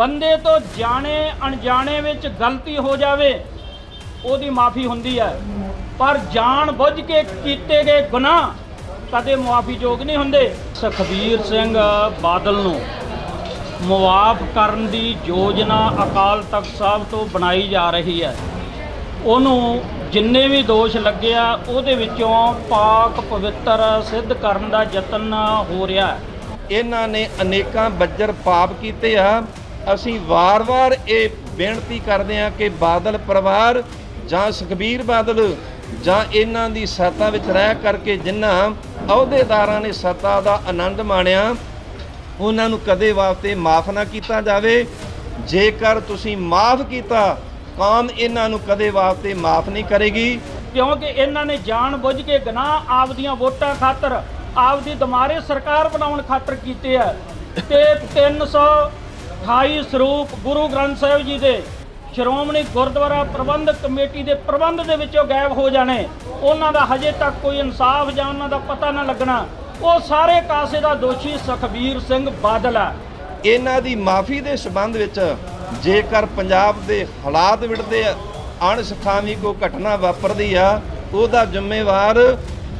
ਬੰਦੇ ਤੋਂ ਜਾਣੇ, ਅਣਜਾਣੇ ਵਿੱਚ ਗਲਤੀ ਹੋ ਜਾਵੇ, ਉਹਦੀ ਮਾਫੀ ਹੁੰਦੀ ਹੈ। ਪਰ ਜਾਣ ਬੁੱਝ ਕੇ ਕੀਤੇ ਗਏ ਗੁਨਾਹ ਕਦੇ ਮੁਆਫੀਯੋਗ ਨਹੀਂ ਹੁੰਦੇ। ਸੁਖਬੀਰ ਸਿੰਘ ਬਾਦਲ ਨੂੰ ਮੁਆਫ ਕਰਨ ਦੀ ਯੋਜਨਾ ਅਕਾਲ ਤਖਤ ਸਾਹਿਬ ਤੋਂ ਬਣਾਈ ਜਾ ਰਹੀ ਹੈ। ਉਹਨੂੰ ਜਿੰਨੇ ਵੀ ਦੋਸ਼ ਲੱਗਿਆ ਉਹਦੇ ਵਿੱਚੋਂ ਪਾਕ ਪਵਿੱਤਰ ਸਿੱਧ ਕਰਨ ਦਾ ਯਤਨ ਹੋ ਰਿਹਾ ਇਹਨਾਂ ਨੇ ਅਨੇਕਾਂ ਬੱਜਰ ਪਾਪ ਕੀਤੇ ਆ। ਅਸੀਂ ਵਾਰ-ਵਾਰ ਇਹ ਬੇਨਤੀ ਕਰਦੇ ਹਾਂ ਕਿ ਬਾਦਲ ਪਰਿਵਾਰ ਜਾਂ ਸੁਖਬੀਰ ਬਾਦਲ ਜਾਂ ਇਹਨਾਂ ਦੀ ਸੱਤਾ ਵਿੱਚ ਰਹਿ ਕਰਕੇ ਜਿਨ੍ਹਾਂ ਅਹੁਦੇਦਾਰਾਂ ਨੇ ਸੱਤਾ ਦਾ ਆਨੰਦ ਮਾਣਿਆ, ਉਹਨਾਂ ਨੂੰ ਕਦੇ ਵਾਸਤੇ ਮਾਫ ਨਾ ਕੀਤਾ ਜਾਵੇ। ਜੇਕਰ ਤੁਸੀਂ ਮਾਫ ਕੀਤਾ, ਕੌਮ ਇਹਨਾਂ ਨੂੰ ਕਦੇ ਵਾਸਤੇ ਮਾਫ ਨਹੀਂ ਕਰੇਗੀ। ਕਿਉਂਕਿ ਇਹਨਾਂ ਨੇ ਜਾਣ ਬੁੱਝ ਕੇ ਗੁਨਾਹ ਆਪਦੀਆਂ ਵੋਟਾਂ ਖਾਤਰ ਆਪਦੀ ਦਮਾਰੇ ਸਰਕਾਰ ਬਣਾਉਣ ਖਾਤਰ ਕੀਤੇ ਆ। ਤੇ 328 ਸਰੂਪ ਗੁਰੂ ਗ੍ਰੰਥ ਸਾਹਿਬ ਜੀ ਦੇ ਸ਼੍ਰੋਮਣੀ ਗੁਰਦੁਆਰਾ ਪ੍ਰਬੰਧਕ ਕਮੇਟੀ ਦੇ ਪ੍ਰਬੰਧ ਦੇ ਵਿੱਚੋਂ ਗਾਇਬ ਹੋ ਜਾਣੇ, ਉਹਨਾਂ ਦਾ ਹਜੇ ਤੱਕ ਕੋਈ ਇਨਸਾਫ ਜਾਂ ਉਹਨਾਂ ਦਾ ਪਤਾ ਨਾ ਲੱਗਣਾ, ਉਹ ਸਾਰੇ ਕਾਸੇ ਦਾ ਦੋਸ਼ੀ ਸੁਖਬੀਰ ਸਿੰਘ ਬਾਦਲ ਆ। ਇਹਨਾਂ ਦੀ ਮਾਫੀ ਦੇ ਸਬੰਧ ਵਿੱਚ ਜੇਕਰ ਪੰਜਾਬ ਦੇ ਹਾਲਾਤ ਵਿੜਦੇ ਅਣਸਖਾਵੀ ਕੋ ਘਟਨਾ ਵਾਪਰਦੀ ਆ, ਉਹਦਾ ਜ਼ਿੰਮੇਵਾਰ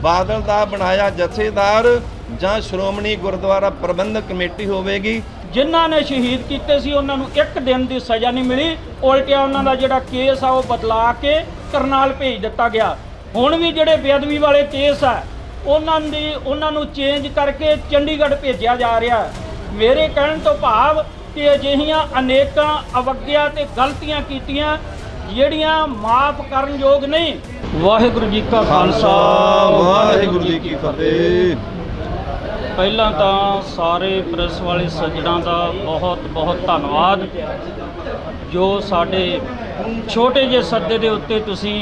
ਬਾਦਲ ਦਾ ਬਣਾਇਆ ਜਥੇਦਾਰ ਜਾਂ ਸ਼੍ਰੋਮਣੀ ਗੁਰਦੁਆਰਾ ਪ੍ਰਬੰਧਕ ਕਮੇਟੀ ਹੋਵੇਗੀ। ਜਿਨ੍ਹਾਂ ਨੇ ਸ਼ਹੀਦ ਕੀਤੇ ਸੀ ਉਹਨਾਂ ਨੂੰ ਇੱਕ ਦਿਨ ਦੀ ਸਜ਼ਾ ਨਹੀਂ ਮਿਲੀ। ਉਲਟਿਆ ਉਹਨਾਂ ਦਾ ਜਿਹੜਾ ਕੇਸ ਆ ਉਹ ਬਦਲਾ ਕੇ ਕਰਨਾਲ ਭੇਜ ਦਿੱਤਾ ਗਿਆ। ਹੁਣ ਵੀ ਜਿਹੜੇ ਬੇਅਦਬੀ ਵਾਲੇ ਕੇਸ ਆ ਉਹਨਾਂ ਦੀ ਉਹਨਾਂ ਨੂੰ ਚੇਂਜ ਕਰਕੇ ਚੰਡੀਗੜ੍ਹ ਭੇਜਿਆ ਜਾ ਰਿਹਾ। ਮੇਰੇ ਕਹਿਣ ਤੋਂ ਭਾਵ ਕਿ ਅਜਿਹੀਆਂ ਅਨੇਕਾਂ ਅਵਗਿਆ ਤੇ ਗਲਤੀਆਂ ਕੀਤੀਆਂ ਜਿਹੜੀਆਂ ਮਾਫ ਕਰਨ ਯੋਗ ਨਹੀਂ। ਵਾਹਿਗੁਰੂ ਜੀ ਕਾ ਖਾਲਸਾ ਵਾਹਿਗੁਰੂ ਜੀ ਕੀ ਫਤਿਹ। ਪਹਿਲਾਂ ਤਾਂ ਸਾਰੇ ਪ੍ਰੈਸ ਵਾਲੇ ਸੱਜਣਾ ਦਾ ਬਹੁਤ ਬਹੁਤ ਧੰਨਵਾਦ। ਜੋ ਸਾਡੇ ਛੋਟੇ ਜਿਹੇ ਸੱਦੇ ਦੇ ਉੱਤੇ ਤੁਸੀਂ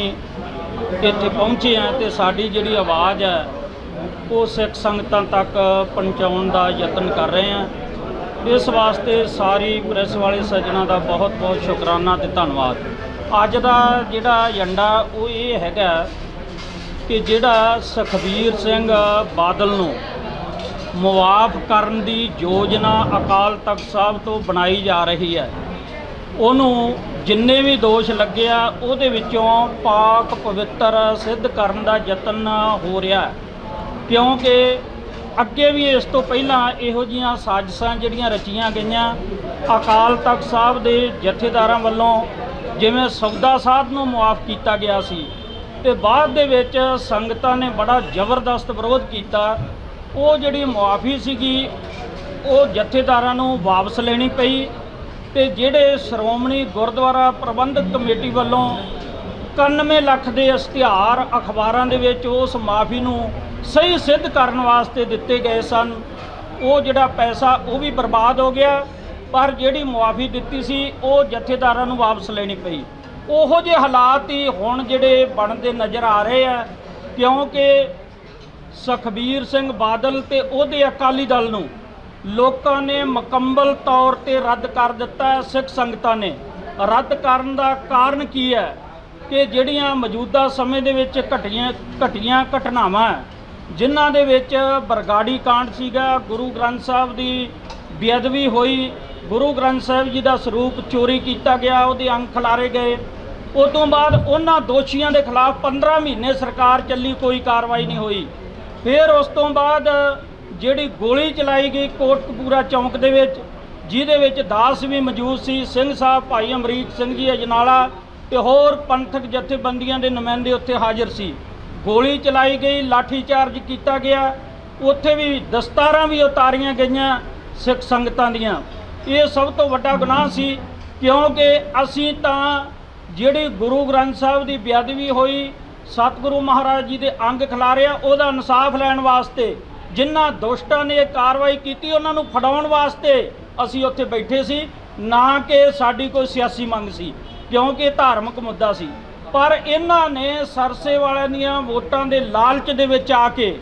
ਇੱਥੇ ਪਹੁੰਚੇ ਆ ਤੇ ਸਾਡੀ ਜਿਹੜੀ ਆਵਾਜ਼ ਹੈ, ਉਹ ਸਿੱਖ ਸੰਗਤਾਂ ਤੱਕ ਪਹੁੰਚਾਉਣ ਦਾ ਯਤਨ ਕਰ ਰਹੇ ਆ। ਇਸ ਵਾਸਤੇ ਸਾਰੀ ਪ੍ਰੈਸ ਵਾਲੇ ਸੱਜਣਾ ਦਾ ਬਹੁਤ ਬਹੁਤ ਸ਼ੁਕਰਾਨਾ ਤੇ ਧੰਨਵਾਦ। ਅੱਜ ਦਾ ਜਿਹੜਾ ਏਜੰਡਾ, ਉਹ ਇਹ ਹੈਗਾ ਕਿ ਜਿਹੜਾ ਸੁਖਬੀਰ ਸਿੰਘ ਬਾਦਲ ਨੂੰ ਮੁਆਫ ਕਰਨ ਦੀ ਯੋਜਨਾ ਅਕਾਲ ਤਖਤ ਸਾਹਿਬ ਤੋਂ ਬਣਾਈ ਜਾ ਰਹੀ ਹੈ। ਉਹਨੂੰ ਜਿੰਨੇ ਵੀ ਦੋਸ਼ ਲੱਗਿਆ ਉਹਦੇ ਵਿੱਚੋਂ ਪਾਕ ਪਵਿੱਤਰ ਸਿੱਧ ਕਰਨ ਦਾ ਯਤਨ ਹੋ ਰਿਹਾ ਹੈ। ਕਿਉਂਕਿ ਅੱਗੇ ਵੀ ਇਸ ਤੋਂ ਪਹਿਲਾਂ ਇਹੋ ਜੀਆਂ ਸਾਜ਼ਿਸ਼ਾਂ ਜਿਹੜੀਆਂ ਰਚੀਆਂ ਗਈਆਂ, ਅਕਾਲ ਤਖਤ ਸਾਹਿਬ ਦੇ ਜਥੇਦਾਰਾਂ ਵੱਲੋਂ ਜਿਵੇਂ ਸੌਦਾ ਸਾਧ ਨੂੰ ਮੁਆਫ ਕੀਤਾ ਗਿਆ ਸੀ, ਤੇ ਬਾਅਦ ਦੇ ਵਿੱਚ ਸੰਗਤਾਂ ਨੇ ਬੜਾ ਜ਼ਬਰਦਸਤ ਵਿਰੋਧ ਕੀਤਾ ਉਹ ਜਿਹੜੀ ਮੁਆਫੀ ਸੀਗੀ, ਉਹ ਜਥੇਦਾਰਾਂ ਨੂੰ ਵਾਪਸ ਲੈਣੀ ਪਈ ਤੇ ਜਿਹੜੇ ਸ਼੍ਰੋਮਣੀ ਗੁਰਦੁਆਰਾ ਪ੍ਰਬੰਧਕ ਕਮੇਟੀ ਵੱਲੋਂ 91 ਲੱਖ ਦੇ ਇਸ਼ਤਿਹਾਰ ਅਖਬਾਰਾਂ ਦੇ ਵਿੱਚ ਉਸ ਮਾਫੀ ਨੂੰ ਸਹੀ ਸਿੱਧ ਕਰਨ ਵਾਸਤੇ ਦਿੱਤੇ ਗਏ ਸਨ, ਉਹ ਜਿਹੜਾ ਪੈਸਾ ਉਹ ਵੀ ਬਰਬਾਦ ਹੋ ਗਿਆ, ਪਰ ਜਿਹੜੀ ਮੁਆਫੀ ਦਿੱਤੀ ਸੀ, ਉਹ ਜਥੇਦਾਰਾਂ ਨੂੰ ਵਾਪਸ ਲੈਣੀ ਪਈ। ਉਹੋ ਜਿਹੇ ਹਾਲਾਤ ਹੀ ਹੁਣ ਜਿਹੜੇ ਬਣਦੇ ਨਜ਼ਰ ਆ ਰਹੇ ਆ, ਕਿਉਂਕਿ ਸੁਖਬੀਰ ਸਿੰਘ ਬਾਦਲ ਤੇ ਉਹਦੇ ਅਕਾਲੀ ਦਲ ਨੂੰ ਲੋਕਾਂ ਨੇ ਮੁਕੰਮਲ ਤੌਰ ਤੇ ਰੱਦ ਕਰ ਦਿੱਤਾ ਹੈ ਸਿੱਖ ਸੰਗਤਾਂ ਨੇ। ਰੱਦ ਕਰਨ ਦਾ ਕਾਰਨ ਕੀ ਹੈ ਕਿ ਜਿਹੜੀਆਂ ਮੌਜੂਦਾ ਸਮੇਂ ਦੇ ਵਿੱਚ ਘਟੀਆਂ ਘਟੀਆਂ ਘਟਨਾਵਾਂ ਹੈ, ਜਿਨ੍ਹਾਂ ਦੇ ਵਿੱਚ ਬਰਗਾੜੀ ਕਾਂਡ ਸੀਗਾ ਗੁਰੂ ਗ੍ਰੰਥ ਸਾਹਿਬ ਦੀ ਬੇਅਦਬੀ ਹੋਈ ਗੁਰੂ ਗ੍ਰੰਥ ਸਾਹਿਬ ਜੀ ਦਾ ਸਰੂਪ ਚੋਰੀ ਕੀਤਾ ਗਿਆ ਉਹਦੇ ਅੰਗ ਖਿਲਾਰੇ ਗਏ। ਉਸ ਤੋਂ ਬਾਅਦ ਉਹਨਾਂ ਦੋਸ਼ੀਆਂ ਦੇ ਖਿਲਾਫ 15 ਮਹੀਨੇ ਸਰਕਾਰ ਚੱਲੀ ਕੋਈ ਕਾਰਵਾਈ ਨਹੀਂ ਹੋਈ। ਫਿਰ ਉਸ ਤੋਂ ਬਾਅਦ ਜਿਹੜੀ ਗੋਲੀ ਚਲਾਈ ਗਈ ਕੋਟਕਪੂਰਾ ਚੌਂਕ ਦੇ ਵਿੱਚ, ਜਿਹਦੇ ਵਿੱਚ ਦਾਸ ਵੀ ਮੌਜੂਦ ਸੀ, ਸਿੰਘ ਸਾਹਿਬ ਭਾਈ ਅਮਰੀਕ ਸਿੰਘ ਜੀ ਅਜਨਾਲਾ ਤੇ ਹੋਰ ਪੰਥਕ ਜਥੇਬੰਦੀਆਂ ਦੇ ਨੁਮਾਇੰਦੇ ਉੱਥੇ ਹਾਜ਼ਰ ਸੀ। ਗੋਲੀ ਚਲਾਈ ਗਈ ਲਾਠੀ ਚਾਰਜ ਕੀਤਾ ਗਿਆ। ਉੱਥੇ ਵੀ ਦਸਤਾਰਾਂ ਵੀ ਉਤਾਰੀਆਂ ਗਈਆਂ ਸਿੱਖ ਸੰਗਤਾਂ ਦੀਆਂ। ਇਹ ਸਭ ਤੋਂ ਵੱਡਾ ਗੁਨਾਹ ਸੀ, ਕਿਉਂਕਿ ਅਸੀਂ ਤਾਂ ਜਿਹੜੀ ਗੁਰੂ ਗ੍ਰੰਥ ਸਾਹਿਬ ਦੀ ਬੇਅਦਬੀ ਹੋਈ ਸਤਿਗੁਰੂ ਮਹਾਰਾਜ ਜੀ ਦੇ ਅੰਗ ਖਿਲਾਰਿਆ, ਉਹਦਾ ਇਨਸਾਫ ਲੈਣ ਵਾਸਤੇ। ਜਿਨ੍ਹਾਂ ਦੁਸ਼ਟਾਂ ਨੇ ਇਹ ਕਾਰਵਾਈ ਕੀਤੀ, ਉਹਨਾਂ ਨੂੰ ਫੜਾਉਣ ਵਾਸਤੇ ਅਸੀਂ ਉੱਥੇ ਬੈਠੇ ਸੀ। ਨਾ ਕਿ ਸਾਡੀ ਕੋਈ ਸਿਆਸੀ ਮੰਗ ਸੀ, ਕਿਉਂਕਿ ਇਹ ਧਾਰਮਿਕ ਮੁੱਦਾ ਸੀ। ਪਰ ਇਹਨਾਂ ਨੇ ਸਰਸੇ ਵਾਲਿਆਂ ਦੀਆਂ ਵੋਟਾਂ ਦੇ ਲਾਲਚ ਦੇ ਵਿੱਚ ਆ ਕੇ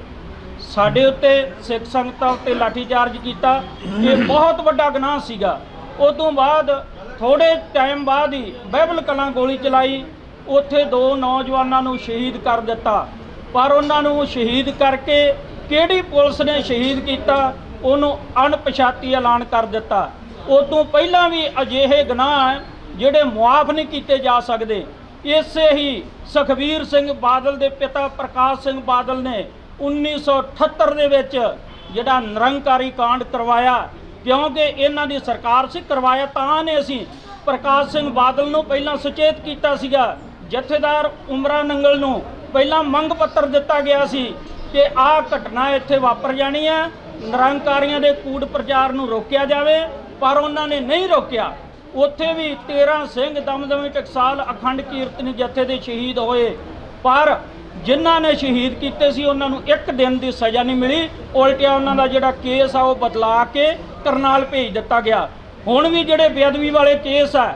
ਸਾਡੇ ਉੱਤੇ ਸਿੱਖ ਸੰਗਤਾਂ ਉੱਤੇ ਲਾਠੀਚਾਰਜ ਕੀਤਾ। ਇਹ ਬਹੁਤ ਵੱਡਾ ਗੁਨਾਹ ਸੀਗਾ। ਉਸ ਤੋਂ ਬਾਅਦ ਥੋੜੇ ਟਾਈਮ ਬਾਅਦ ਹੀ ਬਾਈਬਲ ਕਲਾਂ ਗੋਲੀ ਚਲਾਈ। ਉੱਥੇ ਦੋ ਨੌਜਵਾਨਾਂ ਨੂੰ ਸ਼ਹੀਦ ਕਰ ਦਿੱਤਾ। ਪਰ ਉਹਨਾਂ ਨੂੰ ਸ਼ਹੀਦ ਕਰਕੇ ਕਿਹੜੀ ਪੁਲਿਸ ਨੇ ਸ਼ਹੀਦ ਕੀਤਾ, ਉਹਨੂੰ ਅਣਪਛਾਤੀ ਐਲਾਨ ਕਰ ਦਿੱਤਾ। ਉਦੋਂ ਪਹਿਲਾਂ ਵੀ ਅਜਿਹੇ ਗੁਨਾਹ ਹੈ ਜਿਹੜੇ ਮੁਆਫ ਨਹੀਂ ਕੀਤੇ ਜਾ ਸਕਦੇ। ਇਸੇ ਹੀ ਸੁਖਬੀਰ ਸਿੰਘ ਬਾਦਲ ਦੇ ਪਿਤਾ ਪ੍ਰਕਾਸ਼ ਸਿੰਘ ਬਾਦਲ ਨੇ 1978 ਦੇ ਵਿੱਚ ਜਿਹੜਾ ਨਿਰੰਕਾਰੀ ਕਾਂਡ ਕਰਵਾਇਆ। ਕਿਉਂਕਿ ਇਹਨਾਂ ਦੀ ਸਰਕਾਰ ਸੀ, ਕਰਵਾਇਆ ਤਾਂ ਨੇ ਅਸੀਂ। ਪ੍ਰਕਾਸ਼ ਸਿੰਘ ਬਾਦਲ ਨੂੰ ਪਹਿਲਾਂ ਸੁਚੇਤ ਕੀਤਾ ਸੀਗਾ। ਜਥੇਦਾਰ ਉਮਰਾ ਨੰਗਲ ਨੂੰ ਪਹਿਲਾਂ ਮੰਗ ਪੱਤਰ ਦਿੱਤਾ ਗਿਆ ਸੀ ਕਿ ਆਹ ਘਟਨਾ ਇੱਥੇ ਵਾਪਰ ਜਾਣੀ ਹੈ। ਨਿਰੰਕਾਰੀਆਂ ਦੇ ਕੂੜ ਪ੍ਰਚਾਰ ਨੂੰ ਰੋਕਿਆ ਜਾਵੇ, ਪਰ ਉਹਨਾਂ ਨੇ ਨਹੀਂ ਰੋਕਿਆ। ਉੱਥੇ ਵੀ 13 ਸਿੰਘ ਦਮਦਮੀ ਟਕਸਾਲ ਅਖੰਡ ਕੀਰਤਨੀ ਜਥੇ ਦੇ ਸ਼ਹੀਦ ਹੋਏ। ਪਰ ਜਿਨ੍ਹਾਂ ਨੇ ਸ਼ਹੀਦ ਕੀਤੇ ਸੀ, ਉਹਨਾਂ ਨੂੰ ਇੱਕ ਦਿਨ ਦੀ ਸਜ਼ਾ ਨਹੀਂ ਮਿਲੀ। ਉਲਟਿਆ ਉਹਨਾਂ ਦਾ ਜਿਹੜਾ ਕੇਸ ਆ, ਉਹ ਬਦਲਾ ਕੇ ਕਰਨਾਲ ਭੇਜ ਦਿੱਤਾ ਗਿਆ। ਹੁਣ ਵੀ ਜਿਹੜੇ ਬੇਅਦਬੀ ਵਾਲੇ ਕੇਸ ਆ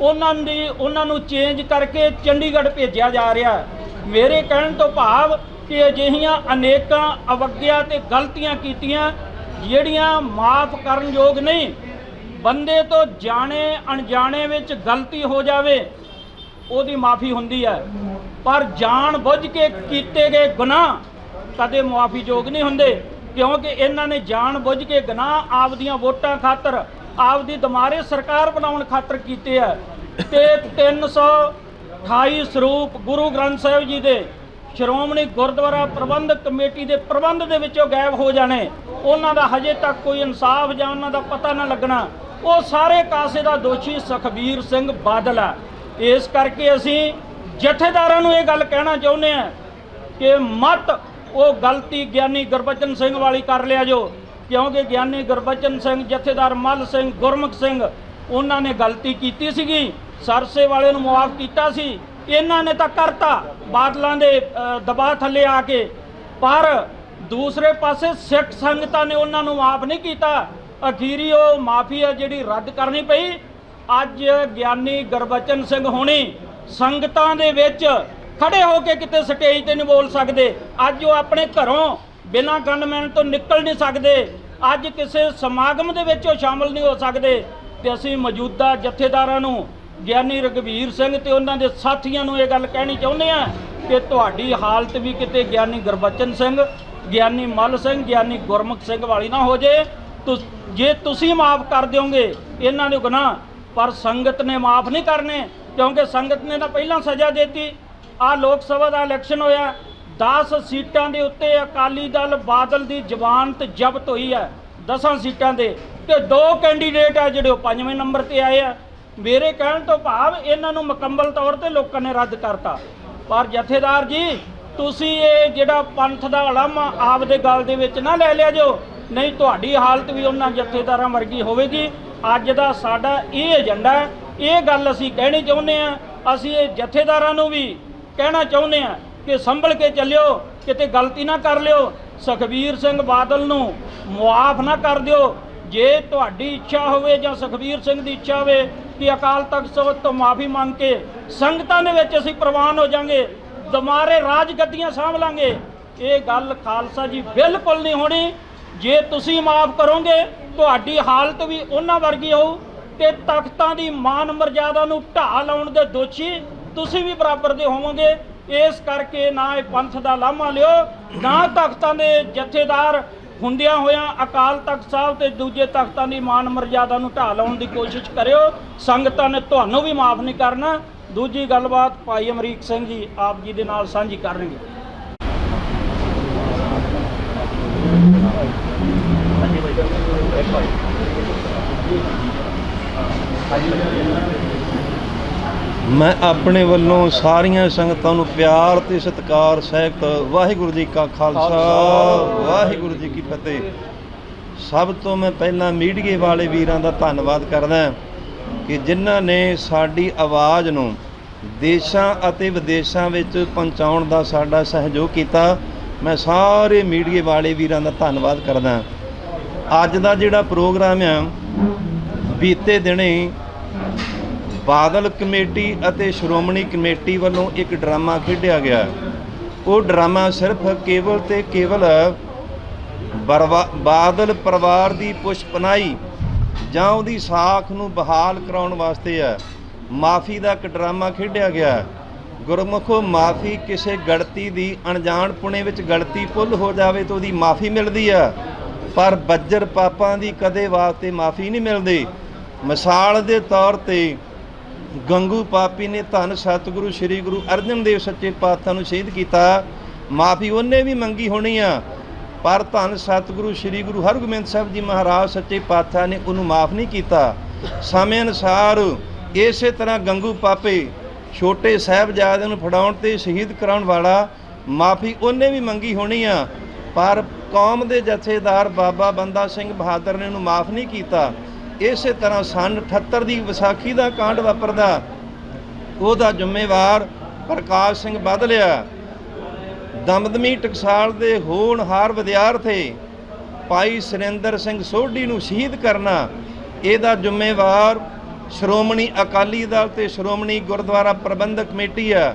ਉਹਨਾਂ ਦੀ ਉਹਨਾਂ ਨੂੰ ਚੇਂਜ ਕਰਕੇ ਚੰਡੀਗੜ੍ਹ ਭੇਜਿਆ ਜਾ ਰਿਹਾ ਮੇਰੇ ਕਹਿਣ ਤੋਂ ਭਾਵ ਕਿ ਅਜਿਹੀਆਂ ਅਨੇਕਾਂ ਅਵਗਿਆ ਤੇ ਗਲਤੀਆਂ ਕੀਤੀਆਂ, ਜਿਹੜੀਆਂ ਮਾਫ ਕਰਨ ਯੋਗ ਨਹੀਂ, ਬੰਦੇ ਤੋਂ ਜਾਣੇ ਅਣਜਾਣੇ ਵਿੱਚ ਗਲਤੀ ਹੋ ਜਾਵੇ, ਉਹਦੀ ਮਾਫੀ ਹੁੰਦੀ ਹੈ। ਪਰ ਜਾਣ ਬੁੱਝ ਕੇ ਕੀਤੇ ਗਏ ਗੁਨਾਹ ਕਦੇ ਮੁਆਫੀ ਯੋਗ ਨਹੀਂ ਹੁੰਦੇ, ਕਿਉਂਕਿ ਇਹਨਾਂ ਨੇ ਜਾਣ ਬੁੱਝ ਕੇ ਗੁਨਾਹ ਆਪਦੀਆਂ ਵੋਟਾਂ ਖਾਤਰ ਆਪਦੀ ਦਮਾਰੇ ਸਰਕਾਰ ਬਣਾਉਣ ਖਾਤਰ ਕੀਤੇ ਆ। ਤੇ 328 ਸਰੂਪ ਗੁਰੂ ਗ੍ਰੰਥ ਸਾਹਿਬ ਜੀ ਦੇ ਸ਼੍ਰੋਮਣੀ ਗੁਰਦੁਆਰਾ ਪ੍ਰਬੰਧਕ ਕਮੇਟੀ ਦੇ ਪ੍ਰਬੰਧ ਦੇ ਵਿੱਚੋਂ ਗਾਇਬ ਹੋ ਜਾਣੇ। ਉਹਨਾਂ ਦਾ ਹਜੇ ਤੱਕ ਕੋਈ ਇਨਸਾਫ ਜਾਂ ਉਹਨਾਂ ਦਾ ਪਤਾ ਨਾ ਲੱਗਣਾ। ਉਹ ਸਾਰੇ ਕਾਸੇ ਦਾ ਦੋਸ਼ੀ ਸੁਖਬੀਰ ਸਿੰਘ ਬਾਦਲ ਆ। ਇਸ ਕਰਕੇ ਅਸੀਂ ਜਥੇਦਾਰਾਂ ਨੂੰ ਇਹ ਗੱਲ ਕਹਿਣਾ ਚਾਹੁੰਦੇ ਆ ਕਿ ਮਤ ਉਹ ਗਲਤੀ ਗਿਆਨੀ ਗੁਰਬਚਨ ਸਿੰਘ ਵਾਲੀ ਕਰ ਲਿਆ ਜੋ। ਕਿਉਂਕਿ ਗਿਆਨੀ ਗੁਰਬਚਨ ਸਿੰਘ, ਜਥੇਦਾਰ ਮੱਲ ਸਿੰਘ, ਗੁਰਮੁਖ ਸਿੰਘ, ਉਹਨਾਂ ਨੇ ਗਲਤੀ ਕੀਤੀ ਸੀਗੀ। ਸਰਸੇ ਵਾਲੇ ਨੂੰ ਮੁਆਫ ਕੀਤਾ ਸੀ। ਇਹਨਾਂ ਨੇ ਤਾਂ ਕਰਤਾ। ਬਾਦਲਾਂ ਦੇ ਦਬਾਅ ਥੱਲੇ ਆ ਕੇ। ਪਰ ਦੂਸਰੇ ਪਾਸੇ ਸਿੱਖ ਸੰਗਤਾਂ ਨੇ ਉਹਨਾਂ ਨੂੰ ਮਾਫ ਨਹੀਂ ਕੀਤਾ। ਅਖੀਰੀ ਉਹ ਮਾਫੀ ਆ ਜਿਹੜੀ ਰੱਦ ਕਰਨੀ ਪਈ। ਅੱਜ ਗਿਆਨੀ ਗੁਰਬਚਨ ਸਿੰਘ ਹੋਣੀ ਸੰਗਤਾਂ ਦੇ ਵਿੱਚ ਖੜੇ ਹੋ ਕੇ ਕਿਤੇ ਸਟੇਜ ਤੇ ਨਹੀਂ ਬੋਲ ਸਕਦੇ। ਅੱਜ ਉਹ ਆਪਣੇ ਘਰੋਂ ਬਿਨਾਂ ਗਨਮੈਨ ਤੋਂ ਨਿਕਲ ਨਹੀਂ ਸਕਦੇ, ਅੱਜ ਕਿਸੇ ਸਮਾਗਮ ਦੇ ਵਿੱਚ ਉਹ ਸ਼ਾਮਲ ਨਹੀਂ ਹੋ ਸਕਦੇ। ਤੇ ਅਸੀਂ ਮੌਜੂਦਾ ਜਥੇਦਾਰਾਂ ਨੂੰ, ਗਿਆਨੀ ਰਗਵੀਰ ਸਿੰਘ ਤੇ ਉਹਨਾਂ ਦੇ ਸਾਥੀਆਂ ਨੂੰ ਇਹ ਗੱਲ ਕਹਿਣੀ ਚਾਹੁੰਦੇ ਆ ਕਿ ਤੁਹਾਡੀ ਹਾਲਤ ਵੀ ਕਿਤੇ ਗਿਆਨੀ ਗੁਰਬਚਨ ਸਿੰਘ, ਗਿਆਨੀ ਮਲ ਸਿੰਘ, ਗਿਆਨੀ ਗੁਰਮੁਖ ਸਿੰਘ ਵਾਲੀ ਨਾ ਹੋ ਜੇ। ਤੁਸ- ਜੇ ਤੁਸੀਂ ਮਾਫ ਕਰ ਦਿਓਗੇ, ਇਹਨਾਂ ਦੇ ਗੁਨਾਹ, ਪਰ ਸੰਗਤ ਨੇ ਮਾਫ ਨਹੀਂ ਕਰਨੇ, ਕਿਉਂਕਿ ਸੰਗਤ ਨੇ ਤਾਂ ਪਹਿਲਾਂ ਸਜ਼ਾ ਦਿੱਤੀ। ਆ ਲੋਕ ਸਭਾ ਦਾ ਇਲੈਕਸ਼ਨ ਹੋਇਆ 10 ਸੀਟਾਂ ਦੇ ਉੱਤੇ ਅਕਾਲੀ ਦਲ ਬਾਦਲ ਦੀ ਜ਼ਮਾਨਤ ਜ਼ਬਤ ਹੋਈ ਹੈ। 10 ਸੀਟਾਂ ਦੇ ਤੇ ਦੋ ਕੈਂਡੀਡੇਟ ਆ ਜਿਹੜੇ ਉਹ ਪੰਜਵੇਂ ਨੰਬਰ ਤੇ ਆਏ ਆ। ਮੇਰੇ ਕਹਿਣ ਤੋਂ ਭਾਵ ਇਹਨਾਂ ਨੂੰ ਮੁਕੰਮਲ ਤੌਰ ਤੇ ਲੋਕਾਂ ਨੇ ਰੱਦ ਕਰਤਾ। ਪਰ ਜਥੇਦਾਰ ਜੀ, ਤੁਸੀਂ ਇਹ ਜਿਹੜਾ ਪੰਥ ਦਾ ਅਲਮ ਆਪਦੇ ਗਲ ਦੇ ਵਿੱਚ ਨਾ ਲੈ ਲਿਆ ਜੋ। ਨਹੀਂ, ਤੁਹਾਡੀ ਹਾਲਤ ਵੀ ਉਹਨਾਂ ਜਥੇਦਾਰਾਂ ਵਰਗੀ ਹੋਵੇਗੀ। ਅੱਜ ਦਾ ਸਾਡਾ ਇਹ ਏਜੰਡਾ ਇਹ ਗੱਲ ਅਸੀਂ ਕਹਿਣੀ ਚਾਹੁੰਦੇ ਆ ਅਸੀਂ ਇਹ ਜਥੇਦਾਰਾਂ ਨੂੰ ਵੀ ਕਹਿਣਾ ਚਾਹੁੰਦੇ ਆ ਕਿ ਸੰਭਲ ਕੇ ਚੱਲਿਓ, ਕਿਤੇ ਗਲਤੀ ਨਾ ਕਰ ਲਿਓ। ਸੁਖਬੀਰ ਸਿੰਘ ਬਾਦਲ ਨੂੰ ਮੁਆਫ ਨਾ ਕਰ ਦਿਓ। ਜੇ ਤੁਹਾਡੀ ਇੱਛਾ ਹੋਵੇ ਜਾਂ ਸੁਖਬੀਰ ਸਿੰਘ ਦੀ ਇੱਛਾ ਹੋਵੇ ਕਿ ਅਕਾਲ ਤਖਤ ਸਾਹਿਬ ਤੋਂ ਮਾਫੀ ਮੰਗ ਕੇ ਸੰਗਤਾਂ ਦੇ ਵਿੱਚ ਅਸੀਂ ਪ੍ਰਵਾਨ ਹੋ ਜਾਾਂਗੇ ਦਮਾਰੇ ਰਾਜ ਗੱਦੀਆਂ ਸਾਂਭ ਲਾਂਗੇ, ਇਹ ਗੱਲ ਖਾਲਸਾ ਜੀ ਬਿਲਕੁਲ ਨਹੀਂ ਹੋਣੀ। ਜੇ ਤੁਸੀਂ ਮਾਫ ਕਰੋਗੇ, ਤੁਹਾਡੀ ਹਾਲਤ ਵੀ ਉਹਨਾਂ ਵਰਗੀ ਹੋਊ ਤੇ ਤਖਤਾਂ ਦੀ ਮਾਨ ਮਰਜ਼ਾਦਾ ਨੂੰ ਢਾਹ ਲਾਉਣ ਦੇ ਦੋਸ਼ੀ ਤੁਸੀਂ ਵੀ ਬਰਾਬਰ ਦੇ ਹੋਵੋਗੇ। ਇਸ ਕਰਕੇ ਨਾ ਇਹ ਪੰਥ ਦਾ ਲਾਮਾ ਲਿਓ, ਨਾ ਤਖਤਾਂ ਦੇ ਜਥੇਦਾਰ ਹੁੰਦਿਆਂ ਹੋਇਆਂ ਅਕਾਲ ਤਖਤ ਸਾਹਿਬ ਤੇ ਦੂਜੇ ਤਖਤਾਂ ਦੀ ਮਾਨ ਮਰਜ਼ਾਦਾ ਨੂੰ ਢਾਹ ਲਾਉਣ ਦੀ ਕੋਸ਼ਿਸ਼ ਕਰਿਓ। ਸੰਗਤਾਂ ਨੇ ਤੁਹਾਨੂੰ ਵੀ ਮਾਫ ਨਹੀਂ ਕਰਨਾ। ਦੂਜੀ ਗੱਲਬਾਤ ਭਾਈ ਅਮਰੀਕ ਸਿੰਘ ਜੀ ਆਪ ਜੀ ਦੇ ਨਾਲ ਸਾਂਝੀ ਕਰਨਗੇ। ਮੈਂ ਆਪਣੇ ਵੱਲੋਂ ਸਾਰੀਆਂ ਸੰਗਤਾਂ ਨੂੰ ਪਿਆਰ ਤੇ ਸਤਿਕਾਰ ਸਹਿਤ ਵਾਹਿਗੁਰੂ ਜੀ ਕਾ ਖਾਲਸਾ ਵਾਹਿਗੁਰੂ ਜੀ ਕੀ ਫਤਿਹ। ਸਭ ਤੋਂ ਮੈਂ ਪਹਿਲਾਂ ਮੀਡੀਏ ਵਾਲੇ ਵੀਰਾਂ ਦਾ ਧੰਨਵਾਦ ਕਰਦਾ ਕਿ ਜਿਨ੍ਹਾਂ ਨੇ ਸਾਡੀ ਆਵਾਜ਼ ਨੂੰ ਦੇਸ਼ਾਂ ਅਤੇ ਵਿਦੇਸ਼ਾਂ ਵਿੱਚ ਪਹੁੰਚਾਉਣ ਦਾ ਸਾਡਾ ਸਹਿਯੋਗ ਕੀਤਾ। ਮੈਂ ਸਾਰੇ ਮੀਡੀਏ ਵਾਲੇ ਵੀਰਾਂ ਦਾ ਧੰਨਵਾਦ ਕਰਦਾ ਅੱਜ ਦਾ ਜਿਹੜਾ ਪ੍ਰੋਗਰਾਮ ਆ ਬੀਤੇ ਦਿਨੇ ਬਾਦਲ ਕਮੇਟੀ ਅਤੇ ਸ਼੍ਰੋਮਣੀ ਕਮੇਟੀ ਵੱਲੋਂ ਇੱਕ ਡਰਾਮਾ ਖੇਡਿਆ ਗਿਆ। ਉਹ ਡਰਾਮਾ ਸਿਰਫ ਕੇਵਲ ਤੇ ਕੇਵਲ ਬਰਵਾ- ਬਾਦਲ ਪਰਿਵਾਰ ਦੀ ਪੁਸ਼ਪਨਾਈ ਜਾਂ ਉਹਦੀ ਸਾਖ ਨੂੰ ਬਹਾਲ ਕਰਾਉਣ ਵਾਸਤੇ ਹੈ। ਮਾਫੀ ਦਾ ਇੱਕ ਡਰਾਮਾ ਖੇਡਿਆ ਗਿਆ। ਗੁਰਮੁਖੋ ਮਾਫੀ ਕਿਸੇ ਗਲਤੀ ਦੀ ਅਣਜਾਣਪੁਣੇ ਵਿੱਚ ਗਲਤੀ ਭੁੱਲ ਹੋ ਜਾਵੇ ਤਾਂ ਉਹਦੀ ਮਾਫੀ ਮਿਲਦੀ ਆ ਪਰ ਬੱਜਰ ਪਾਪਾਂ ਦੀ ਕਦੇ ਵਾਸਤੇ ਮਾਫੀ ਨਹੀਂ ਮਿਲਦੀ। ਮਿਸਾਲ ਦੇ ਤੌਰ ਤੇ ਗੰਗੂ ਪਾਪੀ ਨੇ ਧੰਨ ਸਤਿਗੁਰੂ, ਸ੍ਰੀ ਗੁਰੂ ਅਰਜਨ ਦੇਵ ਸੱਚੇ ਪਾਤਸ਼ਾਹ ਨੂੰ ਸ਼ਹੀਦ ਕੀਤਾ। ਮਾਫੀ ਉਹਨੇ ਵੀ ਮੰਗੀ ਹੋਣੀ ਆ। ਪਰ ਧੰਨ ਸਤਿਗੁਰੂ, ਸ੍ਰੀ ਗੁਰੂ ਹਰਗੋਬਿੰਦ ਸਾਹਿਬ ਜੀ ਮਹਾਰਾਜ ਸੱਚੇ ਪਾਤਸ਼ਾਹ ਨੇ ਉਹਨੂੰ ਮਾਫ ਨਹੀਂ ਕੀਤਾ। ਸਮੇਂ ਅਨੁਸਾਰ ਇਸੇ ਤਰ੍ਹਾਂ ਗੰਗੂ ਪਾਪੇ ਛੋਟੇ ਸਾਹਿਬਜ਼ਾਦਿਆਂ ਨੂੰ ਫੜਾਉਣ ਤੇ ਸ਼ਹੀਦ ਕਰਾਉਣ ਵਾਲਾ ਮਾਫੀ ਉਹਨੇ ਵੀ ਮੰਗੀ ਹੋਣੀ ਆ। ਪਰ ਕੌਮ ਦੇ ਜਥੇਦਾਰ ਬਾਬਾ ਬੰਦਾ ਸਿੰਘ ਬਹਾਦਰ ਨੇ ਉਹਨੂੰ ਮਾਫ ਨਹੀਂ ਕੀਤਾ। ਇਸੇ ਤਰ੍ਹਾਂ ਸਨ 78 ਦੀ ਵਿਸਾਖੀ ਦਾ ਕਾਂਡ ਵਾਪਰਦਾ, ਉਹਦਾ ਜ਼ਿੰਮੇਵਾਰ ਪ੍ਰਕਾਸ਼ ਸਿੰਘ ਬਦਲਿਆ ਦਮਦਮੀ ਟਕਸਾਲ ਦੇ ਹੋਣਹਾਰ ਵਿਦਿਆਰਥੀ ਭਾਈ ਸੁਰਿੰਦਰ ਸਿੰਘ ਸੋਢੀ ਨੂੰ ਸ਼ਹੀਦ ਕਰਨਾ, ਇਹਦਾ ਜ਼ਿੰਮੇਵਾਰ ਸ਼੍ਰੋਮਣੀ ਅਕਾਲੀ ਦਲ ਤੇ ਸ਼੍ਰੋਮਣੀ ਗੁਰਦੁਆਰਾ ਪ੍ਰਬੰਧਕ ਕਮੇਟੀ ਆ।